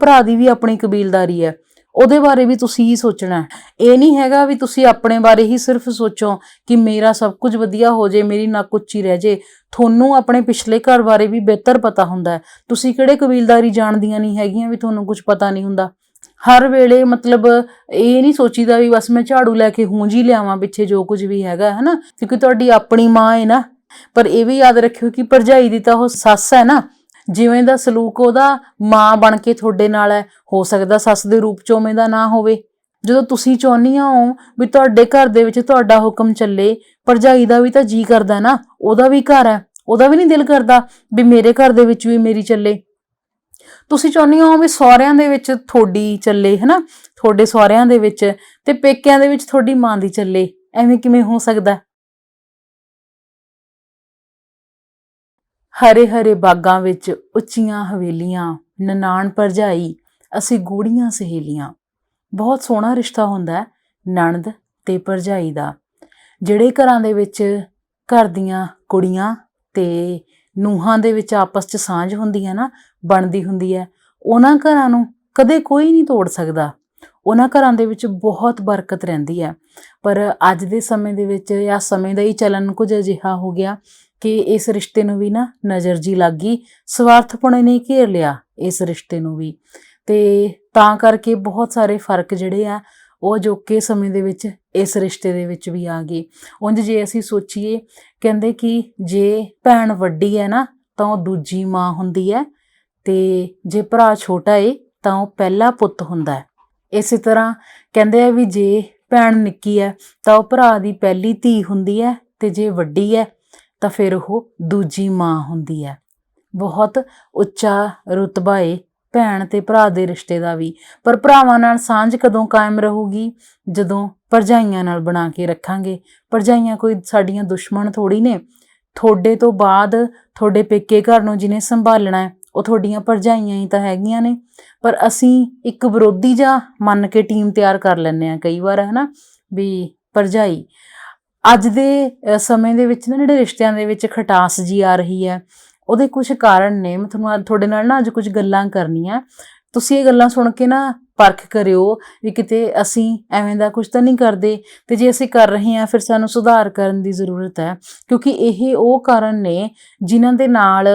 ਭਰਾ ਦੀ ਵੀ ਆਪਣੀ ਕਬੀਲਦਾਰੀ ਹੈ। ਉਹਦੇ ਬਾਰੇ ਵੀ ਤੁਸੀਂ ਹੀ ਸੋਚਣਾ ਹੈ। ਇਹ ਨਹੀਂ ਹੈਗਾ ਵੀ ਤੁਸੀਂ ਆਪਣੇ ਬਾਰੇ ਹੀ ਸਿਰਫ ਸੋਚੋ ਕਿ ਮੇਰਾ ਸਭ ਕੁਝ ਵਧੀਆ ਹੋ ਜੇ, ਮੇਰੀ ਨੱਕ ਉੱਚੀ ਰਹਿ ਜੇ। ਤੁਹਾਨੂੰ ਆਪਣੇ ਪਿਛਲੇ ਘਰ ਬਾਰੇ ਵੀ ਬਿਹਤਰ ਪਤਾ ਹੁੰਦਾ ਹੈ। ਤੁਸੀਂ ਕਿਹੜੇ ਕਬੀਲਦਾਰੀ ਜਾਣਦੀਆਂ ਨਹੀਂ ਹੈਗੀਆਂ ਵੀ ਤੁਹਾਨੂੰ ਕੁਝ ਪਤਾ ਨਹੀਂ ਹੁੰਦਾ। ਹਰ ਵੇਲੇ ਮਤਲਬ ਇਹ ਨਹੀਂ ਸੋਚੀਦਾ ਵੀ ਬਸ ਮੈਂ ਝਾੜੂ ਲੈ ਕੇ ਹੂੰਜ ਹੀ ਲਿਆਵਾਂ ਪਿੱਛੇ ਜੋ ਕੁਝ ਵੀ ਹੈਗਾ ਹੈ ਨਾ ਕਿਉਂਕਿ ਤੁਹਾਡੀ ਆਪਣੀ ਮਾਂ ਹੈ ਨਾ। ਪਰ ਇਹ ਵੀ ਯਾਦ ਰੱਖਿਓ ਕਿ ਭਰਜਾਈ ਦੀ ਤਾਂ ਉਹ ਸੱਸ ਹੈ ਨਾ। ਜਿਵੇਂ ਦਾ ਸਲੂਕ ਉਹਦਾ ਮਾਂ ਬਣ ਕੇ ਤੁਹਾਡੇ ਨਾਲ ਹੈ, ਹੋ ਸਕਦਾ ਸੱਸ ਦੇ ਰੂਪ ਚ ਉਵੇਂ ਦਾ ਨਾ ਹੋਵੇ। ਜਦੋਂ ਤੁਸੀਂ ਚਾਹੁੰਦੀਆਂ ਹੋ ਵੀ ਤੁਹਾਡੇ ਘਰ ਦੇ ਵਿੱਚ ਤੁਹਾਡਾ ਹੁਕਮ ਚੱਲੇ, ਭਰਜਾਈ ਦਾ ਵੀ ਤਾਂ ਜੀ ਕਰਦਾ ਨਾ, ਉਹਦਾ ਵੀ ਘਰ ਹੈ, ਉਹਦਾ ਵੀ ਨਹੀਂ ਦਿਲ ਕਰਦਾ ਵੀ ਮੇਰੇ ਘਰ ਦੇ ਵਿੱਚ ਵੀ ਮੇਰੀ ਚੱਲੇ। ਤੁਸੀਂ ਚਾਹੁੰਦੇ ਹੋ ਵੀ ਸਹੁਰਿਆਂ ਦੇ ਵਿੱਚ ਤੁਹਾਡੀ ਚੱਲੇ, ਹਨਾ? ਤੁਹਾਡੇ ਸਹੁਰਿਆਂ ਦੇ ਵਿੱਚ ਤੇ ਪੇਕਿਆਂ ਦੇ ਵਿੱਚ ਤੁਹਾਡੀ ਮਾਂ ਦੀ ਚੱਲੇ। ਐਵੇਂ ਕਿਵੇਂ ਹੋ ਸਕਦਾ? ਹਰੇ ਹਰੇ ਬਾਗਾਂ ਵਿੱਚ ਉੱਚੀਆਂ ਹਵੇਲੀਆਂ, ਨਨਾਣ ਭਰਜਾਈ, ਅਸੀਂ ਗੂੜੀਆਂ ਸਹੇਲੀਆਂ। ਬਹੁਤ ਸੋਹਣਾ ਰਿਸ਼ਤਾ ਹੁੰਦਾ ਹੈ ਨਣਦ ਤੇ ਭਰਜਾਈ ਦਾ, ਜਿਹੜੇ ਘਰਾਂ ਦੇ ਵਿੱਚ ਘਰ ਦੀਆਂ ਕੁੜੀਆਂ ਤੇ ਨੂੰਹਾਂ ਦੇ ਵਿੱਚ ਆਪਸ 'ਚ ਸਾਂਝ ਹੁੰਦੀ ਹੈ ਨਾ, ਬਣਦੀ ਹੁੰਦੀ ਹੈ, ਉਹਨਾਂ ਘਰਾਂ ਨੂੰ ਕਦੇ ਕੋਈ ਨਹੀਂ ਤੋੜ ਸਕਦਾ। ਉਹਨਾਂ ਘਰਾਂ ਦੇ ਵਿੱਚ ਬਹੁਤ ਬਰਕਤ ਰਹਿੰਦੀ ਹੈ। ਪਰ ਅੱਜ ਦੇ ਸਮੇਂ ਦੇ ਵਿੱਚ ਜਾਂ ਸਮੇਂ ਦਾ ਹੀ ਚਲਨ ਕੁਝ ਅਜਿਹਾ ਹੋ ਗਿਆ ਕਿ ਇਸ ਰਿਸ਼ਤੇ ਨੂੰ ਵੀ ਨਾ ਨਜ਼ਰ ਜੀ ਲੱਗ ਗਈ, ਸਵਾਰਥਪੁਣੇ ਨੇ ਘੇਰ ਲਿਆ ਇਸ ਰਿਸ਼ਤੇ ਨੂੰ ਵੀ। ਤੇ ਤਾਂ ਕਰਕੇ ਬਹੁਤ ਸਾਰੇ ਫ਼ਰਕ ਜਿਹੜੇ ਆ, ਉਹ ਅਜੋਕੇ ਸਮੇਂ ਦੇ ਵਿੱਚ ਇਸ ਰਿਸ਼ਤੇ ਦੇ ਵਿੱਚ ਵੀ ਆ ਗਏ। ਉਂਝ ਜੇ ਅਸੀਂ ਸੋਚੀਏ, ਕਹਿੰਦੇ ਕਿ ਜੇ ਭੈਣ ਵੱਡੀ ਹੈ ਨਾ, ਤਾਂ ਉਹ ਦੂਜੀ ਮਾਂ ਹੁੰਦੀ ਹੈ ਤੇ ਜੇ ਭਰਾ ਛੋਟਾ ਏ, ਤਾਂ ਉਹ ਪਹਿਲਾ ਪੁੱਤ ਹੁੰਦਾ ਹੈ। ਇਸੇ ਤਰ੍ਹਾਂ ਕਹਿੰਦੇ ਆ ਵੀ ਜੇ ਭੈਣ ਨਿੱਕੀ ਹੈ, ਤਾਂ ਉਹ ਭਰਾ ਦੀ ਪਹਿਲੀ ਧੀ ਹੁੰਦੀ ਹੈ ਤੇ ਜੇ ਵੱਡੀ ਹੈ ਤਾਂ ਫਿਰ ਉਹ ਦੂਜੀ ਮਾਂ ਹੁੰਦੀ ਹੈ। ਬਹੁਤ ਉੱਚਾ ਰੁਤਬਾ ਏ ਭੈਣ ਤੇ ਭਰਾ ਦੇ ਰਿਸ਼ਤੇ ਦਾ ਵੀ। ਪਰ ਭਰਾਵਾਂ ਨਾਲ ਸਾਂਝ ਕਦੋਂ ਕਾਇਮ ਰਹੂਗੀ? ਜਦੋਂ ਭਰਜਾਈਆਂ ਨਾਲ ਬਣਾ ਕੇ ਰੱਖਾਂਗੇ। ਭਰਜਾਈਆਂ ਕੋਈ ਸਾਡੀਆਂ ਦੁਸ਼ਮਣ ਥੋੜੀ ਨੇ। ਤੁਹਾਡੇ ਤੋਂ ਬਾਅਦ ਤੁਹਾਡੇ ਪੇਕੇ ਘਰ ਨੂੰ ਜਿਹਨੇ ਸੰਭਾਲਣਾ ਹੈ, ਉਹ ਤੁਹਾਡੀਆਂ ਭਰਜਾਈਆਂ ਹੀ ਤਾਂ ਹੈਗੀਆਂ ਨੇ। ਪਰ ਅਸੀਂ ਇੱਕ ਵਿਰੋਧੀ ਜਾਂ ਮੰਨ ਕੇ ਟੀਮ ਤਿਆਰ ਕਰ ਲੈਂਦੇ ਆ ਕਈ ਵਾਰ ਹਨਾ ਵੀ ਭਰਜਾਈ ਅੱਜ ਦੇ ਸਮੇਂ ਦੇ ਵਿੱਚ ਨਾ ਜਿਹੜੇ ਰਿਸ਼ਤਿਆਂ ਦੇ ਵਿੱਚ ਖਟਾਸ ਜੀ ਆ ਰਹੀ ਹੈ, ਉਹਦੇ ਕੁਝ ਕਾਰਨ ਨੇ। ਮੈਂ ਤੁਹਾਨੂੰ ਅੱਜ ਤੁਹਾਡੇ ਨਾਲ ਨਾ ਅੱਜ ਕੁਝ ਗੱਲਾਂ ਕਰਨੀਆਂ। ਤੁਸੀਂ ਇਹ ਗੱਲਾਂ ਸੁਣ ਕੇ ਨਾ ਪਰਖ ਕਰਿਓ ਵੀ ਕਿਤੇ ਅਸੀਂ ਐਵੇਂ ਦਾ ਕੁਝ ਤਾਂ ਨਹੀਂ ਕਰਦੇ ਤੇ ਜੇ ਅਸੀਂ ਕਰ ਰਹੇ ਹਾਂ, ਫਿਰ ਸਾਨੂੰ ਸੁਧਾਰ ਕਰਨ ਦੀ ਜ਼ਰੂਰਤ ਹੈ। ਕਿਉਂਕਿ ਇਹ ਉਹ ਕਾਰਨ ਨੇ ਜਿਨ੍ਹਾਂ ਦੇ ਨਾਲ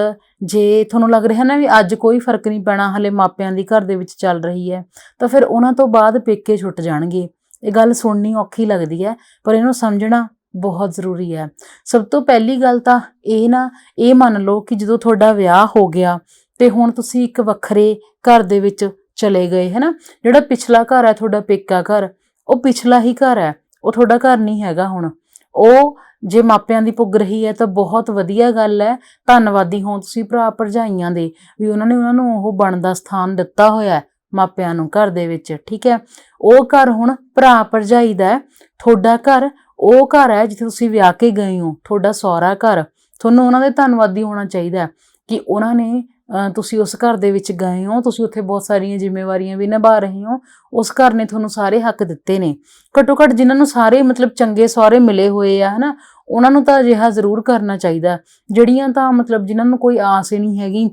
ਜੇ ਤੁਹਾਨੂੰ ਲੱਗ ਰਿਹਾ ਨਾ ਵੀ ਅੱਜ ਕੋਈ ਫ਼ਰਕ ਨਹੀਂ ਪੈਣਾ, ਹਲੇ ਮਾਪਿਆਂ ਦੀ ਘਰ ਦੇ ਵਿੱਚ ਚੱਲ ਰਹੀ ਹੈ, ਤਾਂ ਫਿਰ ਉਹਨਾਂ ਤੋਂ ਬਾਅਦ ਪੇਕੇ ਛੁੱਟ ਜਾਣਗੇ। ਇਹ ਗੱਲ ਸੁਣਨੀ ਔਖੀ ਲੱਗਦੀ ਹੈ, ਪਰ ਇਹਨੂੰ ਸਮਝਣਾ ਬਹੁਤ ਜ਼ਰੂਰੀ ਹੈ। ਸਭ ਤੋਂ ਪਹਿਲੀ ਗੱਲ ਤਾਂ ਇਹ ਨਾ, ਇਹ ਮੰਨ ਲਓ ਕਿ ਜਦੋਂ ਤੁਹਾਡਾ ਵਿਆਹ ਹੋ ਗਿਆ ਤੇ ਹੁਣ ਤੁਸੀਂ ਇੱਕ ਵੱਖਰੇ ਘਰ ਦੇ ਵਿੱਚ ਚਲੇ ਗਏ ਹੈ ਜਿਹੜਾ ਪਿਛਲਾ ਘਰ ਹੈ, ਤੁਹਾਡਾ ਪੇਕਾ ਘਰ, ਉਹ ਪਿਛਲਾ ਹੀ ਘਰ ਹੈ, ਉਹ ਤੁਹਾਡਾ ਘਰ ਨਹੀਂ ਹੈਗਾ ਹੁਣ। ਉਹ ਜੇ ਮਾਪਿਆਂ ਦੀ ਪੁੱਗ ਰਹੀ ਹੈ ਤਾਂ ਬਹੁਤ ਵਧੀਆ ਗੱਲ ਹੈ। ਧੰਨਵਾਦੀ ਹੋ ਤੁਸੀਂ ਭਰਾ ਭਰਜਾਈਆਂ ਦੇ ਵੀ ਉਹਨਾਂ ਨੇ ਉਹਨਾਂ ਨੂੰ ਉਹ ਬਣਦਾ ਸਥਾਨ ਦਿੱਤਾ ਹੋਇਆ ਮਾਪਿਆਂ ਨੂੰ ਘਰ ਦੇ ਵਿੱਚ, ਠੀਕ ਹੈ? ਉਹ ਘਰ ਹੁਣ ਭਰਾ ਭਰਜਾਈ ਦਾ ਹੈ, ਤੁਹਾਡਾ ਘਰ ਉਹ ਘਰ ਹੈ ਜਿੱਥੇ ਤੁਸੀਂ ਵਿਆਹ ਕੇ ਗਏ ਹੋ ਤੁਹਾਡਾ ਸਹੁਰਾ ਘਰ। ਤੁਹਾਨੂੰ ਉਹਨਾਂ ਦੇ ਧੰਨਵਾਦੀ ਹੋਣਾ ਚਾਹੀਦਾ ਕਿ ਉਹਨਾਂ ਨੇ ਅਹ, ਤੁਸੀਂ ਉਸ ਘਰ ਦੇ ਵਿੱਚ ਗਏ ਹੋ ਤੁਸੀਂ ਉੱਥੇ ਬਹੁਤ ਸਾਰੀਆਂ ਜ਼ਿੰਮੇਵਾਰੀਆਂ ਵੀ ਨਿਭਾ ਰਹੇ ਹੋ ਉਸ ਘਰ ਨੇ ਤੁਹਾਨੂੰ ਸਾਰੇ ਹੱਕ ਦਿੱਤੇ ਨੇ। ਘੱਟੋ ਘੱਟ ਜਿਨ੍ਹਾਂ ਨੂੰ ਸਾਰੇ ਮਤਲਬ ਚੰਗੇ ਸਹੁਰੇ ਮਿਲੇ ਹੋਏ ਆ ਹਨਾ ਉਹਨਾਂ ਨੂੰ ਤਾਂ ਅਜਿਹਾ ਜ਼ਰੂਰ ਕਰਨਾ ਚਾਹੀਦਾ ਜਿਹੜੀਆਂ ਤਾਂ ਮਤਲਬ ਜਿਨ੍ਹਾਂ ਨੂੰ ਕੋਈ ਆਸ ਹੀ ਨਹੀਂ ਹੈਗੀ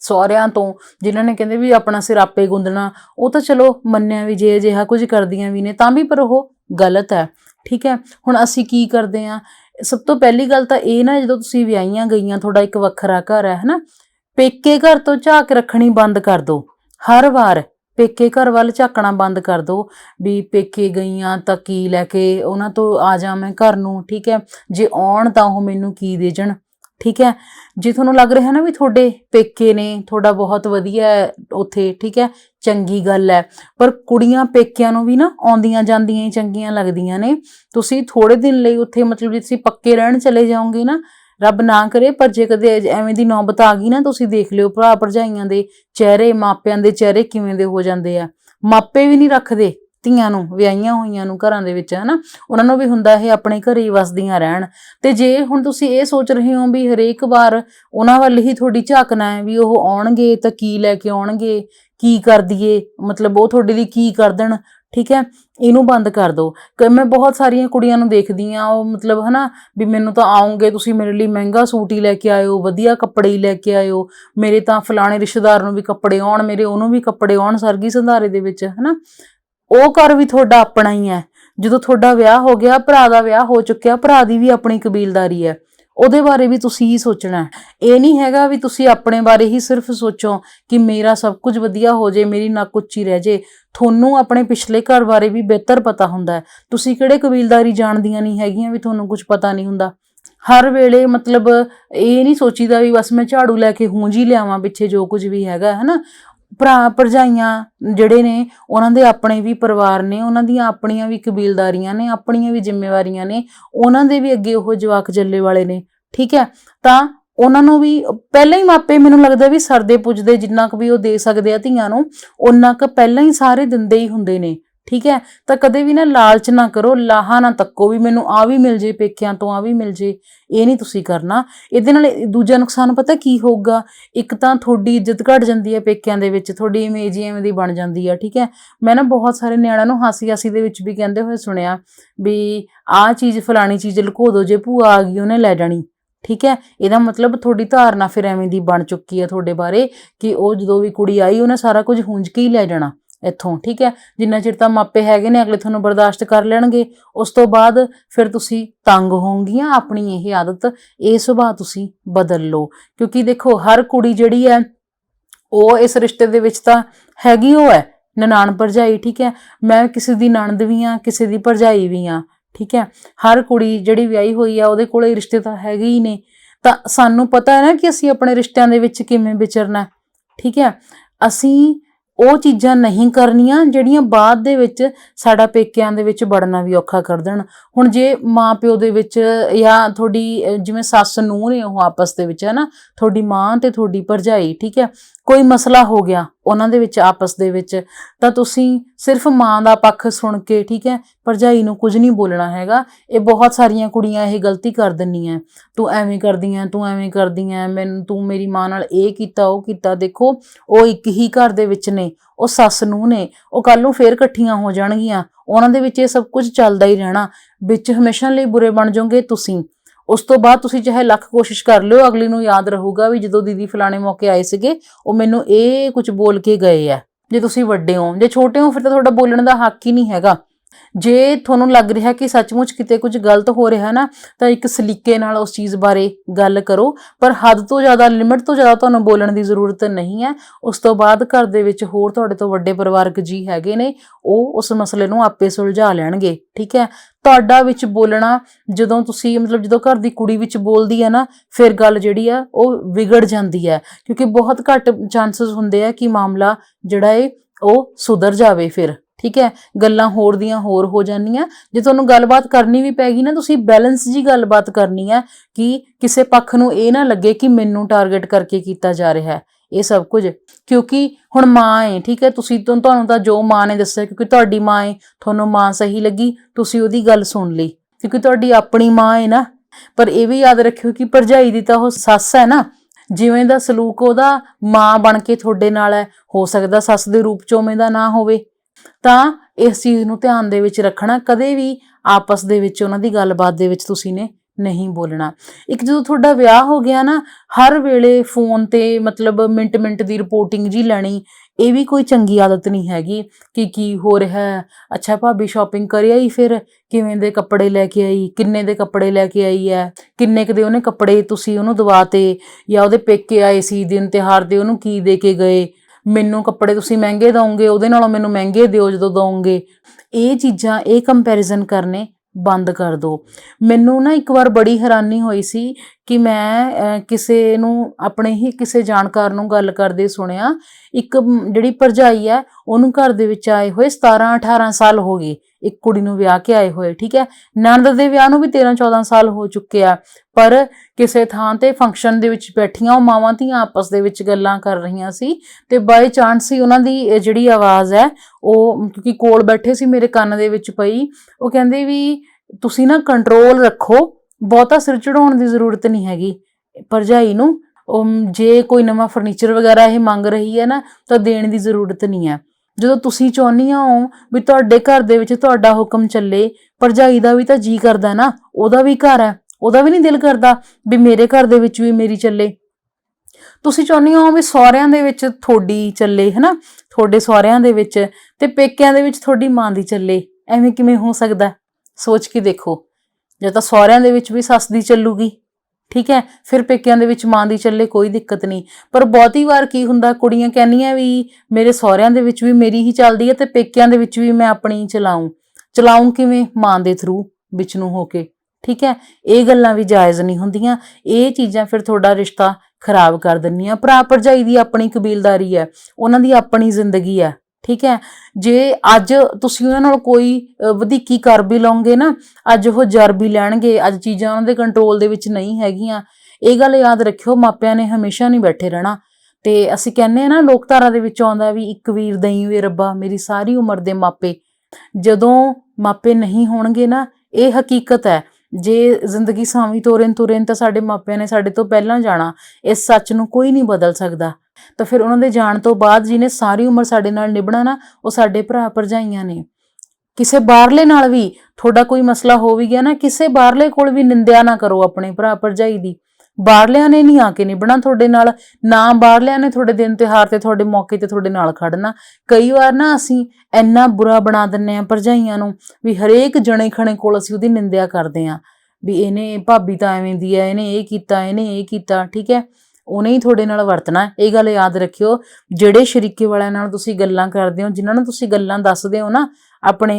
ਸਹੁਰਿਆਂ ਤੋਂ ਜਿਨ੍ਹਾਂ ਨੇ ਕਹਿੰਦੇ ਵੀ ਆਪਣਾ ਸਿਰ ਆਪੇ ਗੁੰਦਣਾ ਉਹ ਤਾਂ ਚਲੋ ਮੰਨਿਆ ਵੀ ਜੇ ਅਜਿਹਾ ਕੁਝ ਕਰਦੀਆਂ ਵੀ ਨੇ ਤਾਂ ਵੀ ਪਰ ਉਹ ਗਲਤ ਹੈ। ਠੀਕ ਹੈ? ਹੁਣ ਅਸੀਂ ਕੀ ਕਰਦੇ ਆ ਸਭ ਤੋਂ ਪਹਿਲੀ ਗੱਲ ਤਾਂ ਇਹ ਨਾ, ਜਦੋਂ ਤੁਸੀਂ ਵਿਆਹੀਆਂ ਗਈਆਂ, ਤੁਹਾਡਾ ਇੱਕ ਵੱਖਰਾ ਘਰ ਹੈ, ਹਨਾ? ਪੇਕੇ ਘਰ ਤੋਂ ਝਾਕ ਰੱਖਣੀ ਬੰਦ ਕਰ ਦਿਓ ਹਰ ਵਾਰ ਪੇਕੇ ਘਰ ਵੱਲ ਝਾਕਣਾ ਬੰਦ ਕਰ ਦਿਓ ਵੀ ਪੇਕੇ ਗਈਆਂ ਤਾਂ ਕੀ ਲੈ ਕੇ ਉਹਨਾਂ ਤੋਂ ਆ ਜਾ ਮੈਂ ਘਰ ਨੂੰ, ਠੀਕ ਹੈ? ਜੇ ਆਉਣ ਤਾਂ ਉਹ ਮੈਨੂੰ ਕੀ ਦੇ ਜਾਣ? ਠੀਕ ਹੈ? ਜੇ ਤੁਹਾਨੂੰ ਲੱਗ ਰਿਹਾ ਨਾ ਵੀ ਤੁਹਾਡੇ ਪੇਕੇ ਨੇ, ਤੁਹਾਡਾ ਬਹੁਤ ਵਧੀਆ ਉੱਥੇ, ਠੀਕ ਹੈ? ਚੰਗੀ ਗੱਲ ਹੈ। ਪਰ ਕੁੜੀਆਂ ਪੇਕਿਆਂ ਨੂੰ ਵੀ ਨਾ ਆਉਂਦੀਆਂ ਜਾਂਦੀਆਂ ਹੀ ਚੰਗੀਆਂ ਲੱਗਦੀਆਂ ਨੇ। ਤੁਸੀਂ ਥੋੜੇ ਦਿਨ ਲਈ ਉੱਥੇ ਮਤਲਬ ਜੇ ਤੁਸੀਂ ਪੱਕੇ ਰਹਿਣ ਚਲੇ ਜਾਓਗੇ ਨਾ, ਰੱਬ ਨਾ ਕਰੇ, ਪਰ ਜੇ ਕਦੇ ਐਵੇਂ ਦੀ ਨੌਬਤ ਆ ਗਈ ਨਾ, ਤੁਸੀਂ ਦੇਖ ਲਿਓ ਭਰਾ ਭਰਜਾਈਆਂ ਦੇ ਚਿਹਰੇ, ਮਾਪਿਆਂ ਦੇ ਚਿਹਰੇ ਕਿਵੇਂ ਦੇ ਹੋ ਜਾਂਦੇ ਆ। ਮਾਪੇ ਵੀ ਨਹੀਂ ਰੱਖਦੇ। ਧੀਆਂ ਨੂੰ, ਵਿਆਹੀਆਂ ਹੋਈਆਂ ਨੂੰ ਘਰਾਂ ਦੇ ਵਿੱਚ, ਹਨਾ? ਉਹਨਾਂ ਨੂੰ ਵੀ ਹੁੰਦਾ ਇਹ ਆਪਣੇ ਘਰੇ ਹੀ ਵਸਦੀਆਂ ਰਹਿਣ। ਤੇ ਜੇ ਹੁਣ ਤੁਸੀਂ ਇਹ ਸੋਚ ਰਹੇ ਹੋ ਵੀ ਹਰੇਕ ਵਾਰ ਉਹਨਾਂ ਵੱਲ ਹੀ ਤੁਹਾਡੀ ਝਾਕਣਾ ਹੈ ਵੀ ਉਹ ਆਉਣਗੇ ਤਾਂ ਕੀ ਲੈ ਕੇ ਆਉਣਗੇ? ਕੀ ਕਰ ਦਈਏ? ਮਤਲਬ ਉਹ ਤੁਹਾਡੇ ਲਈ ਕੀ ਕਰ ਦੇਣ? ਠੀਕ ਹੈ? ਇਹਨੂੰ ਬੰਦ ਕਰ ਦਿਓ। ਕਿ, ਮੈਂ ਬਹੁਤ ਸਾਰੀਆਂ ਕੁੜੀਆਂ ਨੂੰ ਦੇਖਦੀ ਆ ਉਹ ਮਤਲਬ, ਹਨਾ? ਵੀ ਮੈਨੂੰ ਤਾਂ ਆਉਂਗੇ, ਤੁਸੀਂ ਮੇਰੇ ਲਈ ਮਹਿੰਗਾ ਸੂਟ ਹੀ ਲੈ ਕੇ ਆਇਓ, ਵਧੀਆ ਕੱਪੜੇ ਹੀ ਲੈ ਕੇ ਆਇਓ। ਮੇਰੇ ਤਾਂ ਫਲਾਣੇ ਰਿਸ਼ਤੇਦਾਰ ਨੂੰ ਵੀ ਕੱਪੜੇ ਆਉਣ, ਮੇਰੇ ਉਹਨੂੰ ਵੀ ਕੱਪੜੇ ਆਉਣ, ਸਰਗੀ ਸੰਧਾਰੇ ਦੇ ਵਿੱਚ, ਹਨਾ? ਉਹ ਘਰ ਵੀ ਤੁਹਾਡਾ ਆਪਣਾ ਹੀ ਹੈ। ਜਦੋਂ ਤੁਹਾਡਾ ਵਿਆਹ ਹੋ ਗਿਆ, ਭਰਾ ਦਾ ਵਿਆਹ ਹੋ ਚੁੱਕਿਆ, ਭਰਾ ਦੀ ਵੀ ਆਪਣੀ ਕਬੀਲਦਾਰੀ ਹੈ। ਉਹਦੇ ਬਾਰੇ ਵੀ ਤੁਸੀਂ ਹੀ ਸੋਚਣਾ ਇਹ ਨਹੀਂ ਹੈਗਾ ਵੀ ਤੁਸੀਂ ਆਪਣੇ ਬਾਰੇ ਹੀ ਸਿਰਫ ਸੋਚੋ ਕਿ ਮੇਰਾ ਸਭ ਕੁਝ ਵਧੀਆ ਹੋ ਜੇ, ਮੇਰੀ ਨੱਕ ਉੱਚੀ ਰਹਿ ਜੇ। ਤੁਹਾਨੂੰ ਆਪਣੇ ਪਿਛਲੇ ਘਰ ਬਾਰੇ ਵੀ ਬਿਹਤਰ ਪਤਾ ਹੁੰਦਾ ਹੈ। ਤੁਸੀਂ ਕਿਹੜੇ ਕਬੀਲਦਾਰੀ ਜਾਣਦੀਆਂ ਨਹੀਂ ਹੈਗੀਆਂ ਵੀ ਤੁਹਾਨੂੰ ਕੁਝ ਪਤਾ ਨਹੀਂ ਹੁੰਦਾ। ਹਰ ਵੇਲੇ ਮਤਲਬ ਇਹ ਨਹੀਂ ਸੋਚੀਦਾ ਵੀ ਬਸ ਮੈਂ ਝਾੜੂ ਲੈ ਕੇ ਹੂੰਜ ਹੀ ਲਿਆਵਾਂ ਪਿੱਛੇ ਜੋ ਕੁਝ ਵੀ ਹੈਗਾ ਹੈ ਨਾ ਭਰਾ ਭਰਜਾਈਆਂ ਜਿਹੜੇ ਨੇ, ਉਹਨਾਂ ਦੇ ਆਪਣੇ ਵੀ ਪਰਿਵਾਰ ਨੇ, ਉਹਨਾਂ ਦੀਆਂ ਆਪਣੀਆਂ ਵੀ ਕਬੀਲਦਾਰੀਆਂ ਨੇ, ਆਪਣੀਆਂ ਵੀ ਜ਼ਿੰਮੇਵਾਰੀਆਂ ਨੇ, ਉਹਨਾਂ ਦੇ ਵੀ ਅੱਗੇ ਉਹ ਜਵਾਕ ਜੱਲੇ ਵਾਲੇ ਨੇ, ਠੀਕ ਹੈ? ਤਾਂ ਉਹਨਾਂ ਨੂੰ ਵੀ, ਪਹਿਲਾਂ ਹੀ ਮਾਪੇ ਮੈਨੂੰ ਲੱਗਦਾ ਵੀ ਸਰਦੇ ਪੁੱਜਦੇ ਜਿੰਨਾ ਕੁ ਵੀ ਉਹ ਦੇ ਸਕਦੇ ਆ ਧੀਆਂ ਨੂੰ ਉਹਨਾਂ ਕੁ ਪਹਿਲਾਂ ਹੀ ਸਾਰੇ ਦਿੰਦੇ ਹੀ ਹੁੰਦੇ ਨੇ। ਠੀਕ ਹੈ? ਤਾਂ ਕਦੇ ਵੀ ਨਾ ਲਾਲਚ ਨਾ ਕਰੋ, ਲਾਹਾ ਨਾ ਤੱਕੋ ਵੀ ਮੈਨੂੰ ਆ ਵੀ ਮਿਲ ਜੇ ਪੇਕਿਆਂ ਤੋਂ, ਆ ਵੀ ਮਿਲ ਜੇ। ਇਹ ਨਹੀਂ ਤੁਸੀਂ ਕਰਨਾ। ਇਹਦੇ ਨਾਲ ਦੂਜਾ ਨੁਕਸਾਨ ਪਤਾ ਕੀ ਹੋਊਗਾ? ਇੱਕ ਤਾਂ ਤੁਹਾਡੀ ਇੱਜ਼ਤ ਘਟ ਜਾਂਦੀ ਹੈ ਪੇਕਿਆਂ ਦੇ ਵਿੱਚ, ਤੁਹਾਡੀ ਇਮੇਜ ਹੀ ਐਵੇਂ ਦੀ ਬਣ ਜਾਂਦੀ ਹੈ ਠੀਕ ਹੈ? ਮੈਂ ਨਾ ਬਹੁਤ ਸਾਰੇ ਨਿਆਣਿਆਂ ਨੂੰ ਹਾਸੀ ਹਾਸੀ ਦੇ ਵਿੱਚ ਵੀ ਕਹਿੰਦੇ ਹੋਏ ਸੁਣਿਆ ਵੀ ਆਹ ਚੀਜ਼ ਫਲਾਣੀ ਚੀਜ਼ ਲੁਕੋ ਦੋ ਜੇ, ਭੂਆ ਆ ਗਈ, ਉਹਨੇ ਲੈ ਜਾਣੀ। ਠੀਕ ਹੈ? ਇਹਦਾ ਮਤਲਬ ਤੁਹਾਡੀ ਧਾਰਨਾ ਫਿਰ ਐਵੇਂ ਦੀ ਬਣ ਚੁੱਕੀ ਹੈ ਤੁਹਾਡੇ ਬਾਰੇ ਕਿ ਉਹ ਜਦੋਂ ਵੀ ਕੁੜੀ ਆਈ, ਉਹਨੇ ਸਾਰਾ ਕੁਝ ਹੁੰਜ ਕੇ ਹੀ ਲੈ ਜਾਣਾ। ਇੱਥੋਂ, ਠੀਕ ਹੈ? ਜਿੰਨਾ ਚਿਰ ਤਾਂ ਮਾਪੇ ਹੈਗੇ ਨੇ, ਅਗਲੇ ਤੁਹਾਨੂੰ ਬਰਦਾਸ਼ਤ ਕਰ ਲੈਣਗੇ। ਉਸ ਤੋਂ ਬਾਅਦ ਫਿਰ ਤੁਸੀਂ ਤੰਗ ਹੋਵੋਗੀਆਂ ਆਪਣੀ ਇਹ ਆਦਤ, ਇਹ ਸੁਭਾਅ ਤੁਸੀਂ ਬਦਲ ਲਓ। ਕਿਉਂਕਿ ਦੇਖੋ, ਹਰ ਕੁੜੀ ਜਿਹੜੀ ਹੈ, ਉਹ ਇਸ ਰਿਸ਼ਤੇ ਦੇ ਵਿੱਚ ਤਾਂ ਹੈਗੀ ਉਹ ਹੈ, ਨਨਾਣ ਭਰਜਾਈ, ਠੀਕ ਹੈ? ਮੈਂ ਕਿਸੇ ਦੀ ਨਣਦ ਵੀ ਆ ਕਿਸੇ ਦੀ ਭਰਜਾਈ ਵੀ ਆ ਠੀਕ ਹੈ? ਹਰ ਕੁੜੀ ਜਿਹੜੀ ਵਿਆਹੀ ਹੋਈ ਆ, ਉਹਦੇ ਕੋਲੇ ਰਿਸ਼ਤੇ ਤਾਂ ਹੈਗੇ ਹੀ ਨੇ। ਤਾਂ ਸਾਨੂੰ ਪਤਾ ਹੈ ਨਾ ਕਿ ਅਸੀਂ ਆਪਣੇ ਰਿਸ਼ਤਿਆਂ ਦੇ ਵਿੱਚ ਕਿਵੇਂ ਵਿਚਰਨਾ ਠੀਕ ਹੈ? ਅਸੀਂ ਉਹ ਚੀਜ਼ਾਂ ਨਹੀਂ ਕਰਨੀਆਂ, ਜਿਹੜੀਆਂ ਬਾਅਦ ਦੇ ਵਿੱਚ ਸਾਡਾ ਪੇਕਿਆਂ ਦੇ ਵਿੱਚ ਵੜਨਾ ਵੀ ਔਖਾ ਕਰ ਦੇਣ। ਹੁਣ ਜੇ ਮਾਂ ਪਿਓ ਦੇ ਵਿੱਚ ਜਾਂ ਤੁਹਾਡੀ ਜਿਵੇਂ ਸੱਸ ਨੂੰ ਨੇ ਉਹ ਆਪਸ ਦੇ ਵਿੱਚ ਹੈ ਨਾ ਤੁਹਾਡੀ ਮਾਂ ਤੇ ਤੁਹਾਡੀ ਭਰਜਾਈ, ਠੀਕ ਹੈ? ਕੋਈ ਮਸਲਾ ਹੋ ਗਿਆ ਉਹਨਾਂ ਦੇ ਵਿੱਚ, ਆਪਸ ਦੇ ਵਿੱਚ, ਤਾਂ ਤੁਸੀਂ ਸਿਰਫ ਮਾਂ ਦਾ ਪੱਖ ਸੁਣ ਕੇ, ਠੀਕ ਹੈ, ਭਰਜਾਈ ਨੂੰ ਕੁਝ ਨਹੀਂ ਬੋਲਣਾ ਹੈਗਾ। ਇਹ ਬਹੁਤ ਸਾਰੀਆਂ ਕੁੜੀਆਂ ਇਹ ਗਲਤੀ ਕਰ ਦਿੰਦੀਆਂ ਤੂੰ ਐਵੇਂ ਕਰਦੀਆਂ ਤੂੰ ਐਵੇਂ ਕਰਦੀਆਂ ਮੈਨੂੰ, ਤੂੰ ਮੇਰੀ ਮਾਂ ਨਾਲ ਇਹ ਕੀਤਾ, ਉਹ ਕੀਤਾ। ਦੇਖੋ, ਉਹ ਇੱਕ ਹੀ ਘਰ ਦੇ ਵਿੱਚ ਨੇ, ਉਹ ਸੱਸ ਨੂੰ ਨੇ, ਉਹ ਕੱਲ ਨੂੰ ਫੇਰ ਇਕੱਠੀਆਂ ਹੋ ਜਾਣਗੀਆਂ। ਉਹਨਾਂ ਦੇ ਵਿੱਚ ਇਹ ਸਭ ਕੁਝ ਚੱਲਦਾ ਹੀ ਰਹਿਣਾ। ਵਿੱਚ ਹਮੇਸ਼ਾ ਲਈ ਬੁਰੇ ਬਣ ਜਾਓਗੇ ਤੁਸੀਂ। ਉਸ ਤੋਂ ਬਾਅਦ ਤੁਸੀਂ ਚਾਹੇ ਲੱਖ ਕੋਸ਼ਿਸ਼ ਕਰ ਲਿਓ, ਅਗਲੀ ਨੂੰ ਯਾਦ ਰਹੂਗਾ ਵੀ ਜਦੋਂ ਦੀਦੀ ਫਲਾਣੇ ਮੌਕੇ ਆਏ ਸੀਗੇ, ਉਹ ਮੈਨੂੰ ਇਹ ਕੁਝ ਬੋਲ ਕੇ ਗਏ ਆ। ਜੇ ਤੁਸੀਂ ਵੱਡੇ ਹੋ, ਜੇ ਛੋਟੇ ਹੋ, ਫਿਰ ਤਾਂ ਤੁਹਾਡਾ ਬੋਲਣ ਦਾ ਹੱਕ ਹੀ ਨਹੀਂ ਹੈਗਾ। ਜੇ ਤੁਹਾਨੂੰ ਲੱਗ ਰਿਹਾ ਕਿ ਸੱਚਮੁੱਚ ਕਿਤੇ ਕੁਝ ਗਲਤ ਹੋ ਰਿਹਾ ਨਾ, ਤਾਂ ਇੱਕ ਸਲੀਕੇ ਨਾਲ ਉਸ ਚੀਜ਼ ਬਾਰੇ ਗੱਲ ਕਰੋ। ਪਰ ਹੱਦ ਤੋਂ ਜ਼ਿਆਦਾ, ਲਿਮਿਟ ਤੋਂ ਜ਼ਿਆਦਾ ਤੁਹਾਨੂੰ ਬੋਲਣ ਦੀ ਜ਼ਰੂਰਤ ਨਹੀਂ ਹੈ। ਉਸ ਤੋਂ ਬਾਅਦ ਘਰ ਦੇ ਵਿੱਚ ਹੋਰ ਤੁਹਾਡੇ ਤੋਂ ਵੱਡੇ ਪਰਿਵਾਰਕ ਜੀ ਹੈਗੇ ਨੇ, ਉਹ ਉਸ ਮਸਲੇ ਨੂੰ ਆਪੇ ਸੁਲਝਾ ਲੈਣਗੇ, ਠੀਕ ਹੈ? ਤੁਹਾਡਾ ਵਿੱਚ ਬੋਲਣਾ, ਜਦੋਂ ਤੁਸੀਂ, ਮਤਲਬ ਜਦੋਂ ਘਰ ਦੀ ਕੁੜੀ ਵਿੱਚ ਬੋਲਦੀ ਹੈ ਨਾ, ਫਿਰ ਗੱਲ ਜਿਹੜੀ ਆ, ਉਹ ਵਿਗੜ ਜਾਂਦੀ ਹੈ। ਕਿਉਂਕਿ ਬਹੁਤ ਘੱਟ ਚਾਂਸਸ ਹੁੰਦੇ ਆ ਕਿ ਮਾਮਲਾ ਜਿਹੜਾ ਏ, ਉਹ ਸੁਧਰ ਜਾਵੇ ਫਿਰ। ਠੀਕ ਹੈ, ਗੱਲਾਂ ਹੋਰ ਦੀਆਂ ਹੋਰ ਹੋ ਜਾਂਦੀਆਂ। ਜੇ ਤੁਹਾਨੂੰ ਗੱਲਬਾਤ ਕਰਨੀ ਵੀ ਪੈਗੀ ਨਾ, ਤੁਸੀਂ ਬੈਲੈਂਸ ਜੀ ਗੱਲਬਾਤ ਕਰਨੀ ਹੈ ਕਿ ਕਿਸੇ ਪੱਖ ਨੂੰ ਇਹ ਨਾ ਲੱਗੇ ਕਿ ਮੈਨੂੰ ਟਾਰਗੇਟ ਕਰਕੇ ਕੀਤਾ ਜਾ ਰਿਹਾ ਹੈ। ਇਹ ਸਭ ਕੁਝ, ਕਿਉਂਕਿ ਹੁਣ ਮਾਂ ਹੈ, ਠੀਕ ਹੈ, ਤੁਸੀਂ ਤੁਹਾਨੂੰ ਤਾਂ ਜੋ ਮਾਂ ਨੇ ਦੱਸਿਆ, ਕਿਉਂਕਿ ਤੁਹਾਡੀ ਮਾਂ ਹੈ, ਤੁਹਾਨੂੰ ਮਾਂ ਸਹੀ ਲੱਗੀ, ਤੁਸੀਂ ਉਹਦੀ ਗੱਲ ਸੁਣ ਲਈ, ਕਿਉਂਕਿ ਤੁਹਾਡੀ ਆਪਣੀ ਮਾਂ ਹੈ ਨਾ। ਪਰ ਇਹ ਵੀ ਯਾਦ ਰੱਖਿਓ ਕਿ ਭਰਜਾਈ ਦੀ ਤਾਂ ਉਹ ਸੱਸ ਹੈ ਨਾ, ਜਿਵੇਂ ਦਾ ਸਲੂਕ ਉਹਦਾ ਮਾਂ ਬਣ ਕੇ ਤੁਹਾਡੇ ਨਾਲ ਹੈ, ਹੋ ਸਕਦਾ ਸੱਸ ਦੇ ਰੂਪ ਚ ਉਵੇਂ ਦਾ ਨਾ ਹੋਵੇ। ਤਾਂ ਇਸ ਚੀਜ਼ ਨੂੰ ਧਿਆਨ ਦੇ ਵਿੱਚ ਰੱਖਣਾ, ਕਦੇ ਵੀ ਆਪਸ ਦੇ ਵਿੱਚ ਉਹਨਾਂ ਦੀ ਗੱਲਬਾਤ ਦੇ ਵਿੱਚ ਤੁਸੀਂ ਨੇ ਨਹੀਂ ਬੋਲਣਾ। ਇੱਕ ਜਦੋਂ ਤੁਹਾਡਾ ਵਿਆਹ ਹੋ ਗਿਆ ਨਾ, ਹਰ ਵੇਲੇ ਫੋਨ ਤੇ ਮਤਲਬ ਮਿੰਟ ਮਿੰਟ ਦੀ ਰਿਪੋਰਟਿੰਗ ਜੀ ਲੈਣੀ, ਇਹ ਵੀ ਕੋਈ ਚੰਗੀ ਆਦਤ ਨਹੀਂ ਹੈਗੀ ਕਿ ਕੀ ਹੋ ਰਿਹਾ ਹੈ, ਅੱਛਾ ਭਾਬੀ ਸ਼ਾਪਿੰਗ ਕਰਿਆ ਆਈ ਫਿਰ, ਕਿਵੇਂ ਦੇ ਕੱਪੜੇ ਲੈ ਕੇ ਆਈ, ਕਿੰਨੇ ਦੇ ਕੱਪੜੇ ਲੈ ਕੇ ਆਈ ਹੈ, ਕਿੰਨੇ ਕੁ ਦੇ ਉਹਨੇ ਕੱਪੜੇ ਤੁਸੀਂ ਉਹਨੂੰ ਦਵਾਤੇ ਜਾਂ ਉਹਦੇ ਪੇਕੇ ਆਏ ਸੀ ਦਿਨ ਤਿਉਹਾਰ ਦੇ ਉਹਨੂੰ ਕੀ ਦੇ ਕੇ ਗਏ ਮੈਨੂੰ ਕੱਪੜੇ ਤੁਸੀਂ ਮਹਿੰਗੇ ਦਵੋਗੇ ਉਹਦੇ ਨਾਲੋਂ ਮੈਨੂੰ ਮਹਿੰਗੇ ਦਿਓ ਜਦੋਂ ਦਵੋਗੇ ਇਹ ਚੀਜ਼ਾਂ, ਇਹ ਕੰਪੈਰੀਜ਼ਨ ਕਰਨੇ ਬੰਦ ਕਰ ਦਿਓ ਮੈਨੂੰ ਨਾ ਇੱਕ ਵਾਰ ਬੜੀ ਹੈਰਾਨੀ ਹੋਈ ਸੀ ਕਿ ਮੈਂ ਕਿਸੇ ਨੂੰ, ਆਪਣੇ ਹੀ ਕਿਸੇ ਜਾਣਕਾਰ ਨੂੰ ਗੱਲ ਕਰਦੇ ਸੁਣਿਆ। ਇੱਕ ਜਿਹੜੀ ਭਰਜਾਈ ਹੈ, ਉਹਨੂੰ ਘਰ ਦੇ ਵਿੱਚ ਆਏ ਹੋਏ 17 18 ਸਾਲ ਹੋ ਗਏ। ਇੱਕ ਕੁੜੀ ਨੂੰ ਵਿਆਹ ਕੇ ਆਏ ਹੋਏ, ਠੀਕ ਹੈ? ਨਣਦ ਦੇ ਵਿਆਹ ਨੂੰ ਵੀ 13 14 ਸਾਲ ਹੋ ਚੁੱਕੇ ਆ। ਪਰ ਕਿਸੇ ਥਾਂ ਤੇ ਫੰਕਸ਼ਨ ਦੇ ਵਿੱਚ ਬੈਠੀਆਂ ਉਹ ਮਾਵਾਂ ਧੀਆਂ ਆਪਸ ਦੇ ਵਿੱਚ ਗੱਲਾਂ ਕਰ ਰਹੀਆਂ ਸੀ ਤੇ ਬਾਈ ਚਾਂਸ ਹੀ ਉਹਨਾਂ ਦੀ ਜਿਹੜੀ ਆਵਾਜ਼ ਹੈ, ਉਹ ਕਿਉਂਕਿ ਕੋਲ ਬੈਠੇ ਸੀ ਮੇਰੇ ਕੰਨ ਦੇ ਵਿੱਚ ਪਈ, ਉਹ ਕਹਿੰਦੇ ਵੀ ਤੁਸੀਂ ਨਾ ਕੰਟਰੋਲ ਰੱਖੋ, ਬਹੁਤਾ ਸਿਰ ਚੜਾਉਣ ਦੀ ਜ਼ਰੂਰਤ ਨਹੀਂ ਹੈਗੀ, ਭਰਜਾਈ ਨੂੰ ਉਹ ਜੇ ਕੋਈ ਨਵਾਂ ਫਰਨੀਚਰ ਵਗੈਰਾ ਇਹ ਮੰਗ ਰਹੀ ਹੈ ਨਾ, ਤਾਂ ਦੇਣ ਦੀ ਜ਼ਰੂਰਤ ਨਹੀਂ ਹੈ। ਜਦੋਂ ਤੁਸੀਂ ਚਾਹੁੰਦੀਆਂ ਹੋ ਵੀ ਤੁਹਾਡੇ ਘਰ ਦੇ ਵਿੱਚ ਤੁਹਾਡਾ ਹੁਕਮ ਚੱਲੇ, ਭਰਜਾਈ ਦਾ ਵੀ ਤਾਂ ਜੀ ਕਰਦਾ ਨਾ, ਉਹਦਾ ਵੀ ਘਰ ਹੈ। ਉਹਦਾ ਵੀ ਨਹੀਂ ਦਿਲ ਕਰਦਾ ਵੀ ਮੇਰੇ ਘਰ ਦੇ ਵਿੱਚ ਵੀ ਮੇਰੀ ਚੱਲੇ। ਤੁਸੀਂ ਚਾਹੁੰਦੇ ਹੋ ਵੀ ਸਹੁਰਿਆਂ ਦੇ ਵਿੱਚ ਤੁਹਾਡੀ ਚੱਲੇ, ਹਨਾ? ਤੁਹਾਡੇ ਸਹੁਰਿਆਂ ਦੇ ਵਿੱਚ ਤੇ ਪੇਕਿਆਂ ਦੇ ਵਿੱਚ ਤੁਹਾਡੀ ਮਾਂ ਦੀ ਚੱਲੇ। ਐਵੇਂ ਕਿਵੇਂ ਹੋ ਸਕਦਾ? ਸੋਚ ਕੇ ਦੇਖੋ। ਜੇ ਤਾਂ ਸਹੁਰਿਆਂ ਦੇ ਵਿੱਚ ਵੀ ਸੱਸ ਦੀ ਚੱਲੂਗੀ, ਠੀਕ ਹੈ? ਫਿਰ ਪੇਕਿਆਂ ਦੇ ਵਿੱਚ ਮਾਂ ਦੀ ਚੱਲੇ ਕੋਈ ਦਿੱਕਤ ਨਹੀਂ। ਪਰ ਬਹੁਤੀ ਵਾਰ ਕੀ ਹੁੰਦਾ, ਕੁੜੀਆਂ ਕਹਿੰਦੀਆਂ ਵੀ ਮੇਰੇ ਸਹੁਰਿਆਂ ਦੇ ਵਿੱਚ ਵੀ ਮੇਰੀ ਹੀ ਚੱਲਦੀ ਹੈ ਤੇ ਪੇਕਿਆਂ ਦੇ ਵਿੱਚ ਵੀ ਮੈਂ ਆਪਣੀ ਚਲਾਉਂ। ਚਲਾਉਂ ਕਿਵੇਂ? ਮਾਂ ਦੇ ਥਰੂ ਵਿੱਚ ਨੂੰ ਹੋ ਕੇ। ਠੀਕ ਹੈ? ਇਹ ਗੱਲਾਂ ਵੀ ਜਾਇਜ਼ ਨਹੀਂ ਹੁੰਦੀਆਂ। ਇਹ ਚੀਜ਼ਾਂ ਫਿਰ ਤੁਹਾਡਾ ਰਿਸ਼ਤਾ ਖਰਾਬ ਕਰ ਦਿੰਦੀਆਂ। ਭਰਾ ਭਰਜਾਈ ਦੀ ਆਪਣੀ ਕਬੀਲਦਾਰੀ ਹੈ। ਉਹਨਾਂ ਦੀ ਆਪਣੀ ਜ਼ਿੰਦਗੀ ਹੈ। ਠੀਕ ਹੈ? ਜੇ ਅੱਜ ਤੁਸੀਂ ਉਹਨਾਂ ਨਾਲ ਕੋਈ ਵਧੀਕੀ ਕਰ ਵੀ ਲਓਗੇ ਨਾ, ਅੱਜ ਉਹ ਜਰ ਵੀ ਲੈਣਗੇ, ਅੱਜ ਚੀਜ਼ਾਂ ਉਹਨਾਂ ਦੇ ਕੰਟਰੋਲ ਦੇ ਵਿੱਚ ਨਹੀਂ ਹੈਗੀਆਂ। ਇਹ ਗੱਲ ਯਾਦ ਰੱਖਿਓ, ਮਾਪਿਆਂ ਨੇ ਹਮੇਸ਼ਾ ਨਹੀਂ ਬੈਠੇ ਰਹਿਣਾ। ਤੇ ਅਸੀਂ ਕਹਿੰਦੇ ਆ ਨਾ, ਲੋਕਧਾਰਾ ਦੇ ਵਿੱਚ ਆਉਂਦਾ ਵੀ ਇੱਕ ਵੀਰ ਦਈ ਵੇ ਰੱਬਾ, ਮੇਰੀ ਸਾਰੀ ਉਮਰ ਦੇ ਮਾਪੇ। ਜਦੋਂ ਮਾਪੇ ਨਹੀਂ ਹੋਣਗੇ ਨਾ, ਇਹ ਹਕੀਕਤ ਹੈ। ਜੇ ਜ਼ਿੰਦਗੀ ਸਾਵੀਂ ਤੋਰਨ ਤੁਰਨ ਤਾਂ ਸਾਡੇ ਮਾਪਿਆਂ ਨੇ ਸਾਡੇ ਤੋਂ ਪਹਿਲਾਂ ਜਾਣਾ ਇਸ ਸੱਚ ਨੂੰ ਕੋਈ ਨਹੀਂ ਬਦਲ ਸਕਦਾ। ਤਾਂ ਫਿਰ ਉਹਨਾਂ ਦੇ ਜਾਣ ਤੋਂ ਬਾਅਦ ਜਿਹਨੇ ਸਾਰੀ ਉਮਰ ਸਾਡੇ ਨਾਲ ਨਿਭਣਾ ਨਾ, ਉਹ ਸਾਡੇ ਭਰਾ ਭਰਜਾਈਆਂ ਨੇ। ਕਿਸੇ ਬਾਹਰਲੇ ਨਾਲ ਵੀ ਤੁਹਾਡਾ ਕੋਈ ਮਸਲਾ ਹੋ ਵੀ ਗਿਆ ਨਾ, ਕਿਸੇ ਬਾਹਰਲੇ ਕੋਲ ਵੀ ਨਿੰਦਿਆ ਨਾ ਕਰੋ ਆਪਣੇ ਭਰਾ ਭਰਜਾਈ ਦੀ। ਬਾਹਰਲਿਆਂ ਨੇ ਨਹੀਂ ਆ ਕੇ ਨਿਭਣਾ ਤੁਹਾਡੇ ਨਾਲ, ਨਾ ਬਾਹਰਲਿਆਂ ਨੇ ਤੁਹਾਡੇ ਦਿਨ ਤਿਉਹਾਰ ਤੇ ਤੁਹਾਡੇ ਮੌਕੇ ਤੇ ਤੁਹਾਡੇ ਨਾਲ ਖੜਨਾ। ਕਈ ਵਾਰ ਨਾ ਅਸੀਂ ਇੰਨਾ ਬੁਰਾ ਬਣਾ ਦਿੰਨੇ ਆ ਭਰਜਾਈਆਂ ਨੂੰ ਵੀ ਹਰੇਕ ਜਣੇ ਖਣੇ ਕੋਲ ਅਸੀਂ ਉਹਦੀ ਨਿੰਦਿਆ ਕਰਦੇ ਆ ਵੀ ਇਹਨੇ ਭਾਬੀ ਤਾਂ ਐਵੇਂ ਦੀ ਹੈ, ਇਹਨੇ ਇਹ ਕੀਤਾ, ਇਹਨੇ ਇਹ ਕੀਤਾ, ਠੀਕ ਹੈ? ਉਹਨੇ ਹੀ ਤੁਹਾਡੇ ਨਾਲ ਵਰਤਣਾ ਇਹ ਗੱਲ ਯਾਦ ਰੱਖਿਓ, ਜਿਹੜੇ ਸ਼ਰੀਕੇ ਵਾਲਿਆਂ ਨਾਲ ਤੁਸੀਂ ਗੱਲਾਂ ਕਰਦੇ ਹੋ, ਜਿਨ੍ਹਾਂ ਨੂੰ ਤੁਸੀਂ ਗੱਲਾਂ ਦੱਸਦੇ ਹੋ ਨਾ ਆਪਣੇ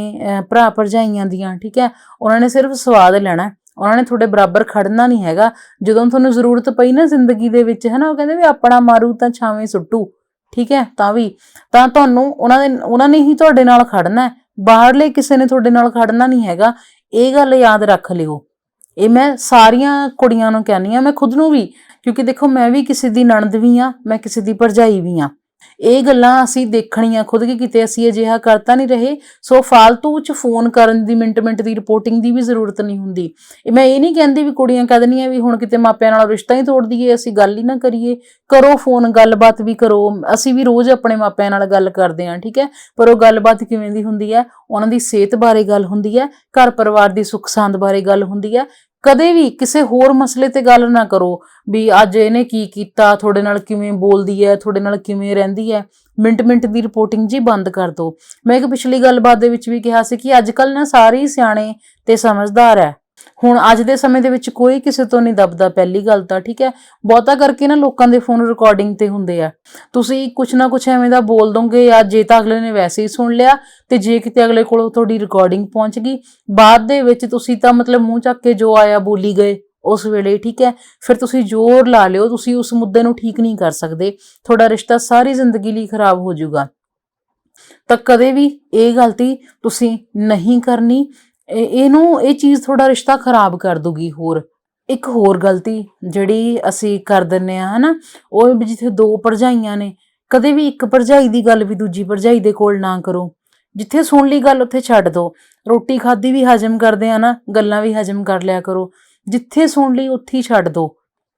ਭਰਾ ਭਰਜਾਈਆਂ ਦੀਆਂ, ਠੀਕ ਹੈ? ਉਹਨਾਂ ਨੇ ਸਿਰਫ ਸਵਾਦ ਲੈਣਾ ਉਹਨਾਂ ਨੇ ਤੁਹਾਡੇ ਬਰਾਬਰ ਖੜਨਾ ਨਹੀਂ ਹੈਗਾ। ਜਦੋਂ ਤੁਹਾਨੂੰ ਜ਼ਰੂਰਤ ਪਈ ਨਾ ਜ਼ਿੰਦਗੀ ਦੇ ਵਿੱਚ ਹੈ ਨਾ ਉਹ ਕਹਿੰਦੇ ਵੀ ਆਪਣਾ ਮਾਰੂ ਤਾਂ ਛਾਵੇਂ ਸੁੱਟੂ। ਠੀਕ ਹੈ, ਤਾਂ ਵੀ, ਤਾਂ ਤੁਹਾਨੂੰ ਉਹਨਾਂ ਦੇ, ਉਹਨਾਂ ਨੇ ਹੀ ਤੁਹਾਡੇ ਨਾਲ ਖੜਨਾ ਹੈ। ਬਾਹਰਲੇ ਕਿਸੇ ਨੇ ਤੁਹਾਡੇ ਨਾਲ ਖੜਨਾ ਨਹੀਂ ਹੈਗਾ। ਇਹ ਗੱਲ ਯਾਦ ਰੱਖ ਲਿਓ। ਇਹ ਮੈਂ ਸਾਰੀਆਂ ਕੁੜੀਆਂ ਨੂੰ ਕਹਿੰਦੀ ਆ ਮੈਂ ਖੁਦ ਨੂੰ ਵੀ, ਕਿਉਂਕਿ ਦੇਖੋ ਮੈਂ ਵੀ ਕਿਸੇ ਦੀ ਨਣਦ ਵੀ ਆ ਮੈਂ ਕਿਸੇ ਦੀ ਭਰਜਾਈ ਵੀ ਆ ਇਹ ਗੱਲਾਂ ਅਸੀਂ ਦੇਖਣੀਆਂ ਖੁਦ ਕਿ ਕਿਤੇ ਅਸੀਂ ਅਜਿਹਾ ਕਰਤਾ ਨਹੀਂ ਰਹੇ। ਸੋ ਫਾਲਤੂ ਚ ਫੋਨ ਕਰਨ ਦੀ, ਮਿੰਟ ਮਿੰਟ ਦੀ ਰਿਪੋਰਟਿੰਗ ਦੀ ਵੀ ਜ਼ਰੂਰਤ ਨਹੀਂ ਹੁੰਦੀ। ਮੈਂ ਇਹ ਨਹੀਂ ਕਹਿੰਦੀ ਵੀ ਕੁੜੀਆਂ ਕਹਿੰਦੀਆਂ ਵੀ ਹੁਣ ਕਿਤੇ ਮਾਪਿਆਂ ਨਾਲ ਰਿਸ਼ਤਾ ਹੀ ਤੋੜ ਦਈਏ, ਅਸੀਂ ਗੱਲ ਹੀ ਨਾ ਕਰੀਏ। ਕਰੋ ਫੋਨ, ਗੱਲਬਾਤ ਵੀ ਕਰੋ। ਅਸੀਂ ਵੀ ਰੋਜ਼ ਆਪਣੇ ਮਾਪਿਆਂ ਨਾਲ ਗੱਲ ਕਰਦੇ ਹਾਂ, ਠੀਕ ਹੈ? ਪਰ ਉਹ ਗੱਲਬਾਤ ਕਿਵੇਂ ਦੀ ਹੁੰਦੀ ਹੈ? ਉਹਨਾਂ ਦੀ ਸਿਹਤ ਬਾਰੇ ਗੱਲ ਹੁੰਦੀ ਹੈ ਘਰ ਪਰਿਵਾਰ ਦੀ ਸੁੱਖ ਸਾਂਦ ਬਾਰੇ ਗੱਲ ਹੁੰਦੀ ਹੈ। ਕਦੇ ਵੀ ਕਿਸੇ ਹੋਰ ਮਸਲੇ ਤੇ ਗੱਲ ਨਾ ਕਰੋ ਵੀ ਅੱਜ ਇਹਨੇ ਕੀ ਕੀਤਾ, ਤੁਹਾਡੇ ਨਾਲ ਕਿਵੇਂ ਬੋਲਦੀ ਹੈ, ਤੁਹਾਡੇ ਨਾਲ ਕਿਵੇਂ ਰਹਿੰਦੀ ਹੈ। ਮਿੰਟ ਮਿੰਟ ਦੀ ਰਿਪੋਰਟਿੰਗ ਜੀ ਬੰਦ ਕਰ ਦਿਓ। ਮੈਂ ਇੱਕ ਪਿਛਲੀ ਗੱਲਬਾਤ ਦੇ ਵਿੱਚ ਵੀ ਕਿਹਾ ਸੀ ਕਿ ਅੱਜ ਕੱਲ ਨਾ ਸਾਰੇ ਸਿਆਣੇ ਤੇ ਸਮਝਦਾਰ ਹੈ। ਹੁਣ ਅੱਜ ਦੇ ਸਮੇਂ ਦੇ ਵਿੱਚ ਕੋਈ ਕਿਸੇ ਤੋਂ ਨਹੀਂ ਦਬਦਾ ਪਹਿਲੀ ਗੱਲ ਤਾਂ, ਠੀਕ ਹੈ? ਬਹੁਤਾ ਕਰਕੇ ਨਾ ਲੋਕਾਂ ਦੇ ਫੋਨ ਰਿਕਾਰਡਿੰਗ ਤੇ ਹੁੰਦੇ ਆ। ਤੁਸੀਂ ਕੁਛ ਨਾ ਕੁਛ ਐਵੇਂ ਦਾ ਬੋਲ ਦੋਗੇ ਜਾਂ ਜੇ ਤਾਂ ਅਗਲੇ ਨੇ ਵੈਸੇ ਹੀ ਸੁਣ ਲਿਆ ਤੇ ਜੇ ਕਿਤੇ ਅਗਲੇ ਕੋਲ ਤੁਹਾਡੀ ਰਿਕਾਰਡਿੰਗ ਪਹੁੰਚ ਗਈ, ਬਾਅਦ ਦੇ ਵਿੱਚ ਤੁਸੀਂ ਤਾਂ ਮਤਲਬ ਮੂੰਹ ਚੱਕ ਕੇ ਜੋ ਆਇਆ ਬੋਲੀ ਗਏ ਉਸ ਵੇਲੇ, ਠੀਕ ਹੈ? ਫਿਰ ਤੁਸੀਂ ਜ਼ੋਰ ਲਾ ਲਿਓ, ਤੁਸੀਂ ਉਸ ਮੁੱਦੇ ਨੂੰ ਠੀਕ ਨਹੀਂ ਕਰ ਸਕਦੇ। ਤੁਹਾਡਾ ਰਿਸ਼ਤਾ ਸਾਰੀ ਜ਼ਿੰਦਗੀ ਲਈ ਖਰਾਬ ਹੋ ਜਾਊਗਾ। ਤਾਂ ਕਦੇ ਵੀ ਇਹ ਗਲਤੀ ਤੁਸੀਂ ਨਹੀਂ ਕਰਨੀ। ਇਹਨੂੰ ਇਹ ਚੀਜ਼ ਤੁਹਾਡਾ ਰਿਸ਼ਤਾ ਖਰਾਬ ਕਰ ਦੂਗੀ ਹੋਰ। ਇੱਕ ਹੋਰ ਗਲਤੀ ਜਿਹੜੀ ਅਸੀਂ ਕਰ ਦਿੰਨੇ ਆ, ਹਨਾ, ਉਹ ਵੀ ਜਿੱਥੇ ਦੋ ਭਰਜਾਈਆਂ ਨੇ, ਕਦੇ ਵੀ ਇੱਕ ਭਰਜਾਈ ਦੀ ਗੱਲ ਵੀ ਦੂਜੀ ਭਰਜਾਈ ਦੇ ਕੋਲ ਨਾ ਕਰੋ। ਜਿੱਥੇ ਸੁਣ ਲਈ ਗੱਲ, ਉੱਥੇ ਛੱਡ ਦਿਓ ਰੋਟੀ ਖਾਦੀ ਵੀ ਹਜਮ ਕਰਦੇ ਆ ਨਾ, ਗੱਲਾਂ ਵੀ ਹਜਮ ਕਰ ਲਿਆ ਕਰੋ। ਜਿੱਥੇ ਸੁਣ ਲਈ, ਉੱਥੇ ਹੀ ਛੱਡ ਦਿਓ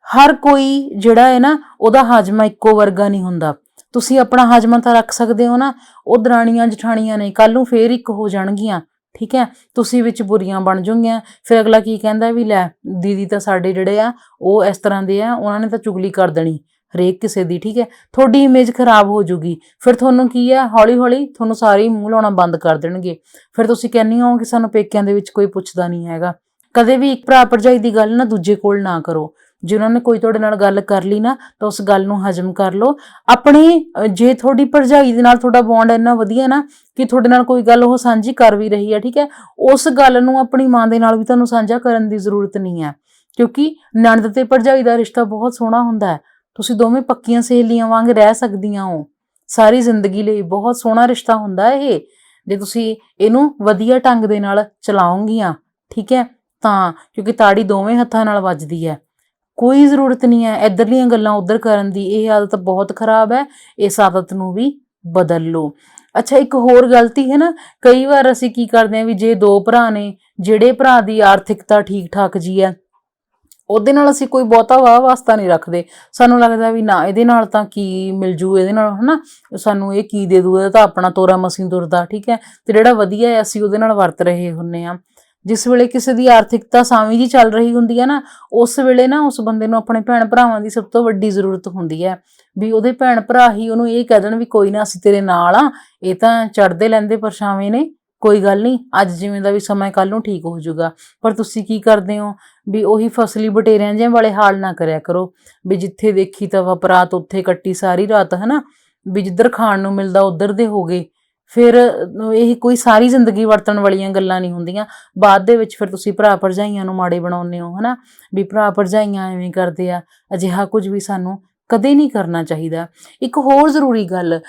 ਹਰ ਕੋਈ ਜਿਹੜਾ ਹੈ ਨਾ, ਉਹਦਾ ਹਾਜ਼ਮਾ ਇੱਕੋ ਵਰਗਾ ਨਹੀਂ ਹੁੰਦਾ। ਤੁਸੀਂ ਆਪਣਾ ਹਾਜ਼ਮਾ ਤਾਂ ਰੱਖ ਸਕਦੇ ਹੋ ਨਾ, ਉਹ ਦਰਾਣੀਆਂ ਜਠਾਣੀਆਂ ਨੇ ਕੱਲ ਨੂੰ ਫੇਰ ਇੱਕ ਹੋ ਜਾਣਗੀਆਂ। ਠੀਕ ਹੈ? ਤੁਸੀਂ ਵਿੱਚ ਬੁਰੀਆਂ ਬਣ ਜੂਗੀਆਂ ਫਿਰ ਅਗਲਾ ਕੀ ਕਹਿੰਦਾ ਵੀ ਲੈ, ਦੀਦੀ ਤਾਂ ਸਾਡੇ ਜਿਹੜੇ ਆ, ਉਹ ਇਸ ਤਰ੍ਹਾਂ ਦੇ ਆ, ਉਹਨਾਂ ਨੇ ਤਾਂ ਚੁਗਲੀ ਕਰ ਦੇਣੀ ਹਰੇਕ ਕਿਸੇ ਦੀ, ਠੀਕ ਹੈ? ਤੁਹਾਡੀ ਇਮੇਜ ਖਰਾਬ ਹੋ ਜੂਗੀ ਫਿਰ ਤੁਹਾਨੂੰ ਕੀ ਹੈ ਹੌਲੀ ਹੌਲੀ ਤੁਹਾਨੂੰ ਸਾਰੇ ਮੂੰਹ ਲਾਉਣਾ ਬੰਦ ਕਰ ਦੇਣਗੇ। ਫਿਰ ਤੁਸੀਂ ਕਹਿੰਨੀ ਹੋ ਕਿ ਸਾਨੂੰ ਪੇਕਿਆਂ ਦੇ ਵਿੱਚ ਕੋਈ ਪੁੱਛਦਾ ਨਹੀਂ ਹੈਗਾ। ਕਦੇ ਵੀ ਇੱਕ ਭਰਾ ਭਰਜਾਈ ਦੀ ਗੱਲ ਨਾ ਦੂਜੇ ਕੋਲ ਨਾ ਕਰੋ। ਜੇ ਉਹਨਾਂ ਨੇ ਕੋਈ ਤੁਹਾਡੇ ਨਾਲ ਗੱਲ ਕਰ ਲਈ ਨਾ, ਤਾਂ ਉਸ ਗੱਲ ਨੂੰ ਹਜਮ ਕਰ ਲਓ। ਆਪਣੀ ਜੇ ਤੁਹਾਡੀ ਭਰਜਾਈ ਦੇ ਨਾਲ ਤੁਹਾਡਾ ਬੌਂਡ ਇੰਨਾ ਵਧੀਆ ਨਾ, ਕਿ ਤੁਹਾਡੇ ਨਾਲ ਕੋਈ ਗੱਲ ਉਹ ਸਾਂਝੀ ਕਰ ਵੀ ਰਹੀ ਹੈ, ਠੀਕ ਹੈ? ਉਸ ਗੱਲ ਨੂੰ ਆਪਣੀ ਮਾਂ ਦੇ ਨਾਲ ਵੀ ਤੁਹਾਨੂੰ ਸਾਂਝਾ ਕਰਨ ਦੀ ਜ਼ਰੂਰਤ ਨਹੀਂ ਹੈ। ਕਿਉਂਕਿ ਨਣਦ ਤੇ ਭਰਜਾਈ ਦਾ ਰਿਸ਼ਤਾ ਬਹੁਤ ਸੋਹਣਾ ਹੁੰਦਾ ਹੈ। ਤੁਸੀਂ ਦੋਵੇਂ ਪੱਕੀਆਂ ਸਹੇਲੀਆਂ ਵਾਂਗ ਰਹਿ ਸਕਦੀਆਂ ਹੋ। ਸਾਰੀ ਜ਼ਿੰਦਗੀ ਲਈ ਬਹੁਤ ਸੋਹਣਾ ਰਿਸ਼ਤਾ ਹੁੰਦਾ ਇਹ। ਜੇ ਤੁਸੀਂ ਇਹਨੂੰ ਵਧੀਆ ਢੰਗ ਦੇ ਨਾਲ ਚਲਾਉਂਗੀਆਂ, ਠੀਕ ਹੈ? ਤਾਂ, ਕਿਉਂਕਿ ਤਾੜੀ ਦੋਵੇਂ ਹੱਥਾਂ ਨਾਲ ਵੱਜਦੀ ਹੈ। ਕੋਈ ਜ਼ਰੂਰਤ ਨਹੀਂ ਹੈ। ਇਧਰਲੀਆਂ ਗੱਲਾਂ ਉਧਰ ਕਰਨ ਦੀ। ਇਹ ਆਦਤ ਬਹੁਤ ਖਰਾਬ ਹੈ। ਇਸ ਆਦਤ ਨੂੰ ਵੀ ਬਦਲ ਲਓ। ਅੱਛਾ, ਇੱਕ ਹੋਰ ਗਲਤੀ ਹੈ ਨਾ। ਕਈ ਵਾਰ ਅਸੀਂ ਕੀ ਕਰਦੇ ਹਾਂ ਵੀ ਜੇ ਦੋ ਭਰਾ ਨੇ, ਜਿਹੜੇ ਭਰਾ ਦੀ ਆਰਥਿਕਤਾ ਠੀਕ ਠਾਕ ਜੀ ਹੈ, ਉਹਦੇ ਨਾਲ ਅਸੀਂ ਕੋਈ ਬਹੁਤਾ ਵਾਹ ਵਾਸਤਾ ਨਹੀਂ ਰੱਖਦੇ। ਸਾਨੂੰ ਲੱਗਦਾ ਵੀ ਨਾ, ਇਹਦੇ ਨਾਲ ਤਾਂ ਕੀ ਮਿਲ ਜੂ, ਇਹਦੇ ਨਾਲ ਹਨਾ, ਸਾਨੂੰ ਇਹ ਕੀ ਦੇ ਦੂ, ਇਹ ਤਾਂ ਆਪਣਾ ਤੋਰਾ ਮਸੀਂ ਤੁਰਦਾ, ਠੀਕ ਹੈ। ਤੇ ਜਿਹੜਾ ਵਧੀਆ ਹੈ, ਅਸੀਂ ਉਹਦੇ ਨਾਲ ਵਰਤ ਰਹੇ ਹੁੰਨੇ ਆ ਜਿਸ ਵੇਲੇ ਕਿਸੇ ਦੀ ਆਰਥਿਕਤਾ ਸਾਵੀਂ ਜੀ ਚੱਲ ਰਹੀ ਹੁੰਦੀ ਹੈ ਨਾ, ਉਸ ਵੇਲੇ ਨਾ ਉਸ ਬੰਦੇ ਨੂੰ ਆਪਣੇ ਭੈਣ ਭਰਾਵਾਂ ਦੀ ਸਭ ਤੋਂ ਵੱਡੀ ਜ਼ਰੂਰਤ ਹੁੰਦੀ ਹੈ। ਵੀ ਉਹਦੇ ਭੈਣ ਭਰਾ ਹੀ ਉਹਨੂੰ ਇਹ ਕਹਿ ਦੇਣ ਵੀ ਕੋਈ ਨਾ, ਅਸੀਂ ਤੇਰੇ ਨਾਲ ਆ ਇਹ ਤਾਂ ਚੜਦੇ ਲੈਂਦੇ ਪਰਛਾਵੇਂ ਨੇ, ਕੋਈ ਗੱਲ ਨਹੀਂ, ਅੱਜ ਜਿਵੇਂ ਦਾ ਵੀ ਸਮਾਂ ਕੱਲ ਨੂੰ ਠੀਕ ਹੋ ਜਾਊਗਾ। ਪਰ ਤੁਸੀਂ ਕੀ ਕਰਦੇ ਹੋ? ਵੀ ਉਹੀ ਫਸਲੀ ਬਟੇਰਿਆਂ ਜਿਹੇ ਵਾਲੇ ਹਾਲ ਨਾ ਕਰਿਆ ਕਰੋ। ਵੀ ਜਿੱਥੇ ਦੇਖੀ ਤਾਂ ਵਪਰਾਤ ਉੱਥੇ ਕੱਟੀ ਸਾਰੀ ਰਾਤ, ਹਨਾ? ਵੀ ਜਿੱਧਰ ਖਾਣ ਨੂੰ ਮਿਲਦਾ, ਉਧਰ ਦੇ ਹੋ ਗਏ। ਫਿਰ ਇਹ ਕੋਈ ਸਾਰੀ ਜ਼ਿੰਦਗੀ ਵਰਤਣ ਵਾਲੀਆਂ ਗੱਲਾਂ ਨਹੀਂ ਹੁੰਦੀਆਂ। ਬਾਅਦ ਦੇ ਵਿੱਚ ਫਿਰ ਤੁਸੀਂ ਭਰਾ ਭਰਜਾਈਆਂ ਨੂੰ ਮਾੜੇ ਬਣਾਉਂਦੇ ਹੋ, ਹਨਾ? ਵੀ ਭਰਾ ਭਰਜਾਈਆਂ ਐਵੇਂ ਕਰਦੇ ਆ, ਅਜਿਹਾ ਕੁਝ ਵੀ ਸਾਨੂੰ ਕਦੇ ਨਹੀਂ ਕਰਨਾ ਚਾਹੀਦਾ। ਇੱਕ ਹੋਰ ਜ਼ਰੂਰੀ ਗੱਲ,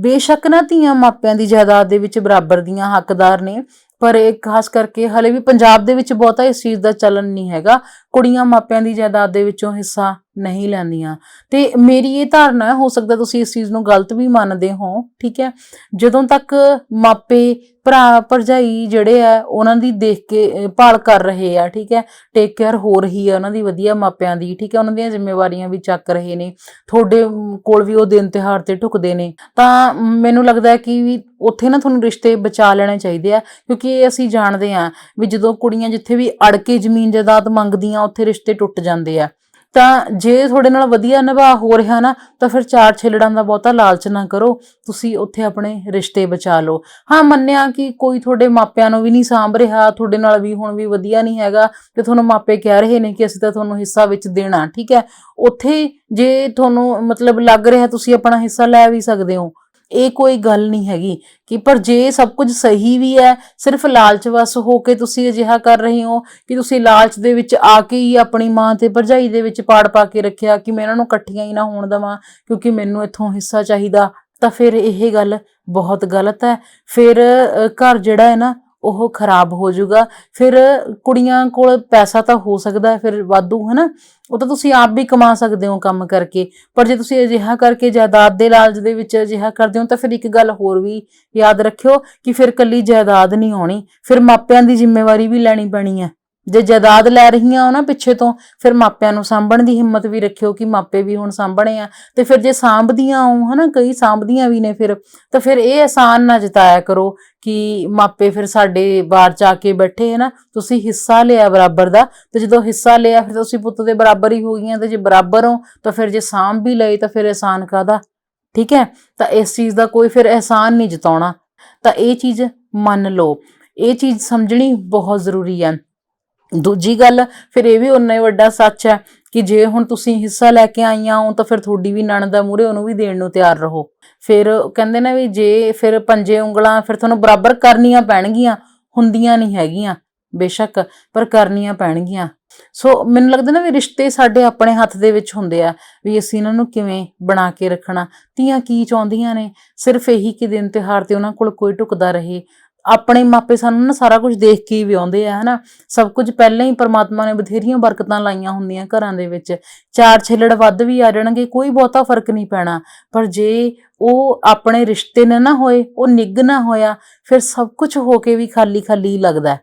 ਬੇਸ਼ੱਕ ਨਾ ਧੀਆਂ ਮਾਪਿਆਂ ਦੀ ਜਾਇਦਾਦ ਦੇ ਵਿੱਚ ਬਰਾਬਰ ਦੀਆਂ ਹੱਕਦਾਰ ਨੇ, ਪਰ ਇਹ ਖਾਸ ਕਰਕੇ ਹਲੇ ਵੀ ਪੰਜਾਬ ਦੇ ਵਿੱਚ ਬਹੁਤਾ ਇਸ ਚੀਜ਼ ਦਾ ਚੱਲਣ ਨਹੀਂ ਹੈਗਾ। ਕੁੜੀਆਂ ਮਾਪਿਆਂ ਦੀ ਜਾਇਦਾਦ ਦੇ ਵਿੱਚੋਂ ਹਿੱਸਾ ਨਹੀਂ ਲੈਂਦੀਆਂ। ਤੇ ਮੇਰੀ ਇਹ ਧਾਰਨਾ ਹੈ, ਹੋ ਸਕਦਾ ਤੁਸੀਂ ਇਸ ਚੀਜ਼ ਨੂੰ ਗਲਤ ਵੀ ਮੰਨਦੇ ਹੋ, ਠੀਕ ਹੈ? ਜਦੋਂ ਤੱਕ ਮਾਪੇ, ਭਰਾ, ਭਰਜਾਈ ਜਿਹੜੇ ਆ, ਉਹਨਾਂ ਦੀ ਦੇਖ ਕੇ ਭਾਲ ਕਰ ਰਹੇ ਆ, ਠੀਕ ਹੈ? ਟੇਕ ਕੇਅਰ ਹੋ ਰਹੀ ਹੈ ਉਹਨਾਂ ਦੀ ਵਧੀਆ ਮਾਪਿਆਂ ਦੀ, ਠੀਕ ਹੈ? ਉਹਨਾਂ ਦੀਆਂ ਜ਼ਿੰਮੇਵਾਰੀਆਂ ਵੀ ਚੱਕ ਰਹੇ ਨੇ, ਤੁਹਾਡੇ ਕੋਲ ਵੀ ਉਹ ਦਿਨ ਤਿਉਹਾਰ ਤੇ ਢੁਕਦੇ ਨੇ। ਤਾਂ ਮੈਨੂੰ ਲੱਗਦਾ ਹੈ ਕਿ ਵੀ ਉੱਥੇ ਨਾ ਤੁਹਾਨੂੰ ਰਿਸ਼ਤੇ ਬਚਾ ਲੈਣੇ ਚਾਹੀਦੇ ਆ, ਕਿਉਂਕਿ ਇਹ ਅਸੀਂ ਜਾਣਦੇ ਆ ਵੀ ਜਦੋਂ ਕੁੜੀਆਂ ਜਿੱਥੇ ਵੀ ਅੜ ਕੇ ਜ਼ਮੀਨ ਜਾਇਦਾਦ ਮੰਗਦੀਆਂ, ਉੱਥੇ ਰਿਸ਼ਤੇ ਟੁੱਟ ਜਾਂਦੇ ਆ। ਤਾਂ ਜੇ ਤੁਹਾਡੇ ਨਾਲ ਵਧੀਆ ਨਿਭਾਅ ਹੋ ਰਿਹਾ ਨਾ, ਤਾਂ ਫਿਰ ਚਾਰ ਛੇਲੜਾਂ ਦਾ ਬਹੁਤਾ ਲਾਲਚ ਨਾ ਕਰੋ। ਤੁਸੀਂ ਉੱਥੇ ਆਪਣੇ ਰਿਸ਼ਤੇ ਬਚਾ ਲਓ। ਹਾਂ, ਮੰਨਿਆ ਕਿ ਕੋਈ ਤੁਹਾਡੇ ਮਾਪਿਆਂ ਨੂੰ ਵੀ ਨਹੀਂ ਸਾਂਭ ਰਿਹਾ, ਤੁਹਾਡੇ ਨਾਲ ਵੀ ਹੁਣ ਵੀ ਵਧੀਆ ਨਹੀਂ ਹੈਗਾ, ਤੇ ਤੁਹਾਨੂੰ ਮਾਪੇ ਕਹਿ ਰਹੇ ਨੇ ਕਿ ਅਸੀਂ ਤਾਂ ਤੁਹਾਨੂੰ ਹਿੱਸਾ ਵਿੱਚ ਦੇਣਾ, ਠੀਕ ਹੈ? ਉੱਥੇ ਜੇ ਤੁਹਾਨੂੰ ਮਤਲਬ ਲੱਗ ਰਿਹਾ, ਤੁਸੀਂ ਆਪਣਾ ਹਿੱਸਾ ਲੈ ਵੀ ਸਕਦੇ ਹੋ। ਇਹ ਕੋਈ ਗੱਲ ਨਹੀਂ ਹੈਗੀ ਕਿ ਪਰ ਜੇ ਸਭ ਕੁਝ ਸਹੀ ਵੀ ਹੈ, ਸਿਰਫ ਲਾਲਚ ਵਸ ਹੋ ਕੇ ਤੁਸੀਂ ਅਜਿਹਾ ਕਰ ਰਹੇ ਹੋ ਕਿ ਤੁਸੀਂ ਲਾਲਚ ਦੇ ਵਿੱਚ ਆ ਕੇ ਹੀ ਆਪਣੀ ਮਾਂ ਤੇ ਭਰਜਾਈ ਦੇ ਵਿੱਚ ਪਾੜ ਪਾ ਕੇ ਰੱਖਿਆ ਕਿ ਮੈਂ ਇਹਨਾਂ ਨੂੰ ਇਕੱਠੀਆਂ ਹੀ ਨਾ ਹੋਣ ਦਵਾਂ ਕਿਉਂਕਿ ਮੈਨੂੰ ਇੱਥੋਂ ਹਿੱਸਾ ਚਾਹੀਦਾ, ਤਾਂ ਫਿਰ ਇਹ ਗੱਲ ਬਹੁਤ ਗਲਤ ਹੈ। ਫਿਰ ਘਰ ਜਿਹੜਾ ਹੈ ਨਾ ਉਹ ਖਰਾਬ ਹੋ ਜਾਊਗਾ। ਫਿਰ ਕੁੜੀਆਂ ਕੋਲ ਪੈਸਾ ਤਾਂ ਹੋ ਸਕਦਾ ਫਿਰ ਵਾਧੂ, ਹਨਾ? ਉਹ ਤਾਂ ਤੁਸੀਂ ਆਪ ਵੀ ਕਮਾ ਸਕਦੇ ਹੋ ਕੰਮ ਕਰਕੇ। ਪਰ ਜੇ ਤੁਸੀਂ ਅਜਿਹਾ ਕਰਕੇ ਜਾਇਦਾਦ ਦੇ ਲਾਲਚ ਦੇ ਵਿੱਚ ਅਜਿਹਾ ਕਰਦੇ ਹੋ, ਤਾਂ ਫਿਰ ਇੱਕ ਗੱਲ ਹੋਰ ਵੀ ਯਾਦ ਰੱਖਿਓ ਕਿ ਫਿਰ ਕੱਲੀ ਜਾਇਦਾਦ ਨਹੀਂ ਆਉਣੀ। ਫਿਰ ਮਾਪਿਆਂ ਦੀ ਜ਼ਿੰਮੇਵਾਰੀ ਵੀ ਲੈਣੀ ਪੈਣੀ ਹੈ। ਜੇ ਜਾਇਦਾਦ ਲੈ ਰਹੀਆਂ ਹੋ ਨਾ ਪਿੱਛੇ ਤੋਂ, ਫਿਰ ਮਾਪਿਆਂ ਨੂੰ ਸਾਂਭਣ ਦੀ ਹਿੰਮਤ ਵੀ ਰੱਖਿਓ ਕਿ ਮਾਪੇ ਵੀ ਹੁਣ ਸਾਂਭਣੇ ਆ। ਤੇ ਫਿਰ ਜੇ ਸਾਂਭਦੀਆਂ ਹੋ ਹਨਾ, ਕਈ ਸਾਂਭਦੀਆਂ ਵੀ ਨੇ ਫਿਰ, ਤਾਂ ਫਿਰ ਇਹ ਆਸਾਨ ਨਾ ਜਤਾਇਆ ਕਰੋ ਕਿ ਮਾਪੇ ਫਿਰ ਸਾਡੇ ਵਾਰ ਚ ਆ ਕੇ ਬੈਠੇ ਹੈ ਨਾ, ਤੁਸੀਂ ਹਿੱਸਾ ਲਿਆ ਬਰਾਬਰ ਦਾ, ਤੇ ਜਦੋਂ ਹਿੱਸਾ ਲਿਆ ਫਿਰ ਤੁਸੀਂ ਪੁੱਤ ਦੇ ਬਰਾਬਰ ਹੀ ਹੋ ਗਈਆਂ, ਤੇ ਜੇ ਬਰਾਬਰ ਹੋ, ਤਾਂ ਫਿਰ ਜੇ ਸਾਂਭ ਵੀ ਲਈ ਤਾਂ ਫਿਰ ਆਸਾਨ ਕਾਦਾ ਠੀਕ ਹੈ? ਤਾਂ ਇਸ ਚੀਜ਼ ਦਾ ਕੋਈ ਫਿਰ ਅਹਿਸਾਨ ਨਹੀਂ ਜਤਾਉਣਾ। ਤਾਂ ਇਹ ਚੀਜ਼ ਮੰਨ ਲਓ। ਇਹ ਚੀਜ਼ ਸਮਝਣੀ ਬਹੁਤ ਜ਼ਰੂਰੀ ਹੈ। ਦੂਜੀ ਗੱਲ, ਫਿਰ ਇਹ ਵੀ ਉਨਾ ਹੀ ਵੱਡਾ ਸੱਚ ਹੈ ਕਿ ਜੇ ਹੁਣ ਤੁਸੀਂ ਹਿੱਸਾ ਲੈ ਕੇ ਆਈਆਂ ਹੋ ਤਾਂ ਫਿਰ ਤੁਹਾਡੀ ਵੀ ਨਣਦ ਦਾ ਮੂਰੇ ਉਹਨੂੰ ਵੀ ਦੇਣ ਨੂੰ ਤਿਆਰ ਰਹੋ। ਫਿਰ ਕਹਿੰਦੇ ਨੇ ਵੀ ਜੇ ਫਿਰ ਪੰਜੇ ਉਂਗਲਾਂ ਫਿਰ ਤੁਹਾਨੂੰ ਬਰਾਬਰ ਕਰਨੀਆਂ ਪੈਣਗੀਆਂ, ਹੁੰਦੀਆਂ ਨਹੀਂ ਹੈਗੀਆਂ, ਬੇਸ਼ੱਕ ਪਰ ਕਰਨੀਆਂ ਪੈਣਗੀਆਂ। ਸੋ ਮੈਨੂੰ ਲੱਗਦਾ ਨਾ ਵੀ ਰਿਸ਼ਤੇ ਸਾਡੇ ਆਪਣੇ ਹੱਥ ਦੇ ਵਿੱਚ ਹੁੰਦੇ ਆ ਵੀ ਅਸੀਂ ਇਹਨਾਂ ਨੂੰ ਕਿਵੇਂ ਬਣਾ ਕੇ ਰੱਖਣਾ। ਧੀਆਂ ਕੀ ਚਾਹੁੰਦੀਆਂ ਨੇ? ਸਿਰਫ ਇਹੀ ਕਿ ਦਿਨ ਤਿਉਹਾਰ ਤੇ ਉਹਨਾਂ ਕੋਲ ਕੋਈ ਟੁਕਦਾ ਰਹੇ ਆਪਣੇ ਮਾਪੇ ਸਾਨੂੰ ਨਾ ਸਾਰਾ ਕੁਝ ਦੇਖ ਕੇ ਹੀ ਵਿਆਉਂਦੇ ਆ, ਹਨਾ? ਸਭ ਕੁਝ ਪਹਿਲਾਂ ਹੀ ਪਰਮਾਤਮਾ ਨੇ ਬਥੇਰੀਆਂ ਬਰਕਤਾਂ ਲਾਈਆਂ ਹੁੰਦੀਆਂ ਘਰਾਂ ਦੇ ਵਿੱਚ। ਚਾਰ ਛਿੱਲੜ ਵੱਧ ਵੀ ਆ ਜਾਣਗੇ, ਕੋਈ ਬਹੁਤਾ ਫ਼ਰਕ ਨਹੀਂ ਪੈਣਾ। ਪਰ ਜੇ ਉਹ ਆਪਣੇ ਰਿਸ਼ਤੇ ਨੇ ਨਾ ਹੋਏ, ਉਹ ਨਿੱਘ ਨਾ ਹੋਇਆ, ਫਿਰ ਸਭ ਕੁਝ ਹੋ ਕੇ ਵੀ ਖਾਲੀ ਖਾਲੀ ਲੱਗਦਾ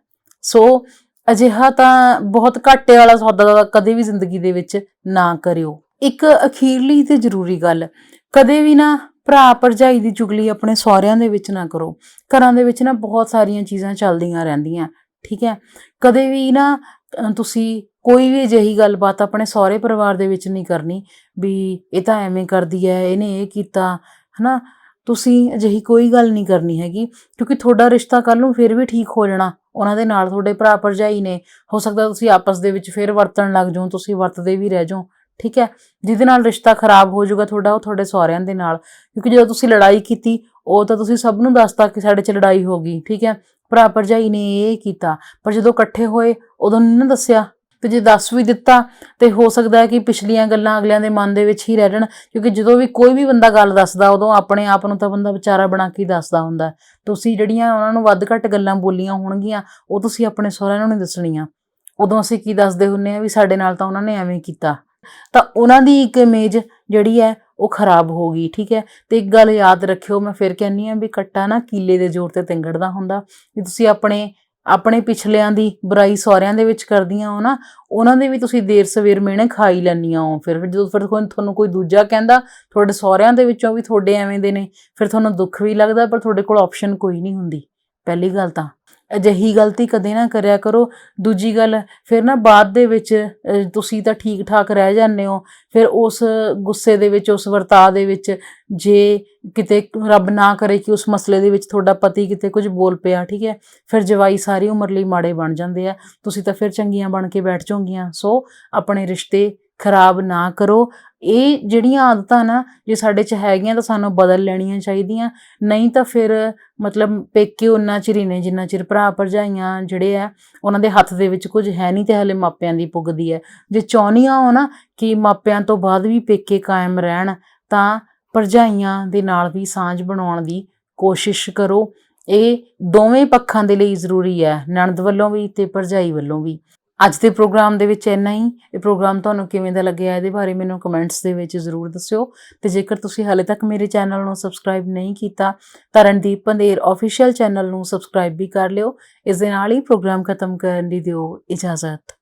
ਸੋ ਅਜਿਹਾ ਤਾਂ ਬਹੁਤ ਘਾਟੇ ਵਾਲਾ ਸੌਦਾ ਤਾਂ ਕਦੇ ਵੀ ਜ਼ਿੰਦਗੀ ਦੇ ਵਿੱਚ ਨਾ ਕਰਿਓ। ਇੱਕ ਅਖੀਰਲੀ ਤੇ ਜ਼ਰੂਰੀ ਗੱਲ, ਕਦੇ ਵੀ ਨਾ ਭਰਾ ਭਰਜਾਈ ਦੀ ਚੁਗਲੀ ਆਪਣੇ ਸਹੁਰਿਆਂ ਦੇ ਵਿੱਚ ਨਾ ਕਰੋ। ਘਰਾਂ ਦੇ ਵਿੱਚ ਨਾ ਬਹੁਤ ਸਾਰੀਆਂ ਚੀਜ਼ਾਂ ਚੱਲਦੀਆਂ ਰਹਿੰਦੀਆਂ, ਠੀਕ ਹੈ? ਕਦੇ ਵੀ ਨਾ ਤੁਸੀਂ ਕੋਈ ਵੀ ਅਜਿਹੀ ਗੱਲਬਾਤ ਆਪਣੇ ਸਹੁਰੇ ਪਰਿਵਾਰ ਦੇ ਵਿੱਚ ਨਹੀਂ ਕਰਨੀ ਵੀ ਇਹ ਤਾਂ ਐਵੇਂ ਕਰਦੀ ਹੈ, ਇਹਨੇ ਇਹ ਕੀਤਾ, ਹਨਾ? ਤੁਸੀਂ ਅਜਿਹੀ ਕੋਈ ਗੱਲ ਨਹੀਂ ਕਰਨੀ ਹੈਗੀ, ਕਿਉਂਕਿ ਤੁਹਾਡਾ ਰਿਸ਼ਤਾ ਕੱਲ ਨੂੰ ਫਿਰ ਵੀ ਠੀਕ ਹੋ ਜਾਣਾ। ਉਹਨਾਂ ਦੇ ਨਾਲ ਤੁਹਾਡੇ ਭਰਾ ਭਰਜਾਈ ਨੇ। ਹੋ ਸਕਦਾ ਤੁਸੀਂ ਆਪਸ ਦੇ ਵਿੱਚ ਫਿਰ ਵਰਤਣ ਲੱਗ ਜਾਓ, ਤੁਸੀਂ ਵਰਤਦੇ ਵੀ ਰਹਿ ਜਾਓ। ਠੀਕ ਹੈ? ਜਿਹਦੇ ਨਾਲ ਰਿਸ਼ਤਾ ਖਰਾਬ ਹੋ ਜਾਊਗਾ ਤੁਹਾਡਾ, ਉਹ ਤੁਹਾਡੇ ਸਹੁਰਿਆਂ ਦੇ ਨਾਲ। ਕਿਉਂਕਿ ਜਦੋਂ ਤੁਸੀਂ ਲੜਾਈ ਕੀਤੀ, ਉਹ ਤਾਂ ਤੁਸੀਂ ਸਭ ਨੂੰ ਦੱਸਤਾ ਕਿ ਸਾਡੇ 'ਚ ਲੜਾਈ ਹੋ ਗਈ, ਠੀਕ ਹੈ? ਭਰਾ ਭਰਜਾਈ ਨੇ ਇਹ ਕੀਤਾ। ਪਰ ਜਦੋਂ ਇਕੱਠੇ ਹੋਏ, ਉਦੋਂ ਨਹੀਂ ਨਾ ਦੱਸਿਆ। ਤੇ ਜੇ ਦੱਸ ਵੀ ਦਿੱਤਾ, ਤੇ ਹੋ ਸਕਦਾ ਹੈ ਕਿ ਪਿਛਲੀਆਂ ਗੱਲਾਂ ਅਗਲਿਆਂ ਦੇ ਮਨ ਦੇ ਵਿੱਚ ਹੀ ਰਹਿ ਜਾਣ। ਕਿਉਂਕਿ ਜਦੋਂ ਵੀ ਕੋਈ ਵੀ ਬੰਦਾ ਗੱਲ ਦੱਸਦਾ, ਉਦੋਂ ਆਪਣੇ ਆਪ ਨੂੰ ਤਾਂ ਬੰਦਾ ਵਿਚਾਰਾ ਬਣਾ ਕੇ ਦੱਸਦਾ ਹੁੰਦਾ ਤੁਸੀਂ ਜਿਹੜੀਆਂ ਉਹਨਾਂ ਨੂੰ ਵੱਧ ਘੱਟ ਗੱਲਾਂ ਬੋਲੀਆਂ ਹੋਣਗੀਆਂ, ਉਹ ਤੁਸੀਂ ਆਪਣੇ ਸਹੁਰਿਆਂ ਨੂੰ ਨਹੀਂ ਦੱਸਣੀਆਂ। ਉਦੋਂ ਅਸੀਂ ਕੀ ਦੱਸਦੇ ਹੁੰਨੇ ਆ ਵੀ ਸਾਡੇ ਨਾਲ ਤਾਂ ਉਹਨਾਂ ਨੇ ਐਵੇਂ ਕੀਤਾ। ਤਾਂ ਉਹਨਾਂ ਦੀ ਇੱਕ ਇਮੇਜ ਜਿਹੜੀ ਹੈ ਉਹ ਖਰਾਬ ਹੋ ਗਈ, ਠੀਕ ਹੈ? ਤੇ ਇੱਕ ਗੱਲ ਯਾਦ ਰੱਖਿਓ, ਮੈਂ ਫਿਰ ਕਹਿੰਨੀ ਆ ਵੀ ਕੱਟਾ ਨਾ ਕੀਲੇ ਦੇ ਜ਼ੋਰ ਤੇ ਤਿੰਗੜਦਾ ਹੁੰਦਾ। ਵੀ ਤੁਸੀਂ ਆਪਣੇ ਆਪਣੇ ਪਿਛਲਿਆਂ ਦੀ ਬੁਰਾਈ ਸਹੁਰਿਆਂ ਦੇ ਵਿੱਚ ਕਰਦੀਆਂ ਹੋ ਨਾ, ਉਹਨਾਂ ਦੇ ਵੀ ਤੁਸੀਂ ਦੇਰ ਸਵੇਰ ਮਿਹਣੇ ਖਾਈ ਲੈਂਦੀਆਂ ਹੋ। ਫਿਰ ਜਦੋਂ ਫਿਰ ਤੁਹਾਨੂੰ ਕੋਈ ਦੂਜਾ ਕਹਿੰਦਾ, ਤੁਹਾਡੇ ਸਹੁਰਿਆਂ ਦੇ ਵਿੱਚੋਂ ਵੀ ਤੁਹਾਡੇ ਐਵੇਂ ਦੇ ਨੇ, ਫਿਰ ਤੁਹਾਨੂੰ ਦੁੱਖ ਵੀ ਲੱਗਦਾ, ਪਰ ਤੁਹਾਡੇ ਕੋਲ ਆਪਸ਼ਨ ਕੋਈ ਨਹੀਂ ਹੁੰਦੀ। ਪਹਿਲੀ ਗੱਲ ਤਾਂ ਅਜਿਹੀ ਗਲਤੀ ਕਦੇ ਨਾ ਕਰਿਆ ਕਰੋ। ਦੂਜੀ ਗੱਲ, ਫਿਰ ਨਾ ਬਾਅਦ ਦੇ ਵਿੱਚ ਤੁਸੀਂ ਤਾਂ ਠੀਕ ਠਾਕ ਰਹਿ ਜਾਂਦੇ ਹੋ। ਫਿਰ ਉਸ ਗੁੱਸੇ ਦੇ ਵਿੱਚ, ਉਸ ਵਰਤਾਅ ਦੇ ਵਿੱਚ, ਜੇ ਕਿਤੇ ਰੱਬ ਨਾ ਕਰੇ ਕਿ ਉਸ ਮਸਲੇ ਦੇ ਵਿੱਚ ਤੁਹਾਡਾ ਪਤੀ ਕਿਤੇ ਕੁਝ ਬੋਲ ਪਿਆ, ਠੀਕ ਹੈ? ਫਿਰ ਜਵਾਈ ਸਾਰੀ ਉਮਰ ਲਈ ਮਾੜੇ ਬਣ ਜਾਂਦੇ ਆ। ਤੁਸੀਂ ਤਾਂ ਫਿਰ ਚੰਗੀਆਂ ਬਣ ਕੇ ਬੈਠ ਜਾਓਗੀਆਂ। ਸੋ, ਆਪਣੇ ਰਿਸ਼ਤੇ ਖਰਾਬ ਨਾ ਕਰੋ। ਇਹ ਜਿਹੜੀਆਂ ਆਦਤਾਂ ਨਾ, ਜੇ ਸਾਡੇ 'ਚ ਹੈਗੀਆਂ ਤਾਂ ਸਾਨੂੰ ਬਦਲ ਲੈਣੀਆਂ ਚਾਹੀਦੀਆਂ। ਨਹੀਂ ਤਾਂ ਫਿਰ ਮਤਲਬ ਪੇਕੇ ਉਹਨਾਂ ਚਿਰ ਹੀ ਨੇ, ਜਿੰਨਾ ਚਿਰ ਭਰਾ ਭਰਜਾਈਆਂ ਜਿਹੜੇ ਆ ਉਹਨਾਂ ਦੇ ਹੱਥ ਦੇ ਵਿੱਚ ਕੁਝ ਹੈ ਨਹੀਂ ਤੇ ਹਲੇ ਮਾਪਿਆਂ ਦੀ ਪੁੱਗਦੀ ਹੈ। ਜੇ ਚਾਹੁੰਦੀਆਂ ਹੋ ਨਾ ਕਿ ਮਾਪਿਆਂ ਤੋਂ ਬਾਅਦ ਵੀ ਪੇਕੇ ਕਾਇਮ ਰਹਿਣ, ਤਾਂ ਭਰਜਾਈਆਂ ਦੇ ਨਾਲ ਵੀ ਸਾਂਝ ਬਣਾਉਣ ਦੀ ਕੋਸ਼ਿਸ਼ ਕਰੋ। ਇਹ ਦੋਵੇਂ ਪੱਖਾਂ ਦੇ ਲਈ ਜ਼ਰੂਰੀ ਹੈ, ਨਣਦ ਵੱਲੋਂ ਵੀ ਤੇ ਭਰਜਾਈ ਵੱਲੋਂ ਵੀ। ਅੱਜ ਦੇ ਪ੍ਰੋਗਰਾਮ ਦੇ ਵਿੱਚ ਇੰਨਾ ਹੀ। ਇਹ ਪ੍ਰੋਗਰਾਮ ਤੁਹਾਨੂੰ ਕਿਵੇਂ ਦਾ ਲੱਗਿਆ ਇਹਦੇ ਬਾਰੇ ਮੈਨੂੰ ਕਮੈਂਟਸ ਦੇ ਵਿੱਚ ਜ਼ਰੂਰ ਦੱਸਿਓ। ਤੇ ਜੇਕਰ ਤੁਸੀਂ ਹਾਲੇ ਤੱਕ ਮੇਰੇ ਚੈਨਲ ਨੂੰ ਸਬਸਕ੍ਰਾਈਬ ਨਹੀਂ ਕੀਤਾ, ਤਾਂ ਰਣਦੀਪ ਪੰਦੇਰ ਅਫੀਸ਼ੀਅਲ ਚੈਨਲ ਨੂੰ ਸਬਸਕ੍ਰਾਈਬ ਵੀ ਕਰ ਲਿਓ। ਇਸ ਦੇ ਨਾਲ ਹੀ ਪ੍ਰੋਗਰਾਮ ਖਤਮ ਕਰਨ ਦੀ ਦਿਓ ਇਜਾਜ਼ਤ।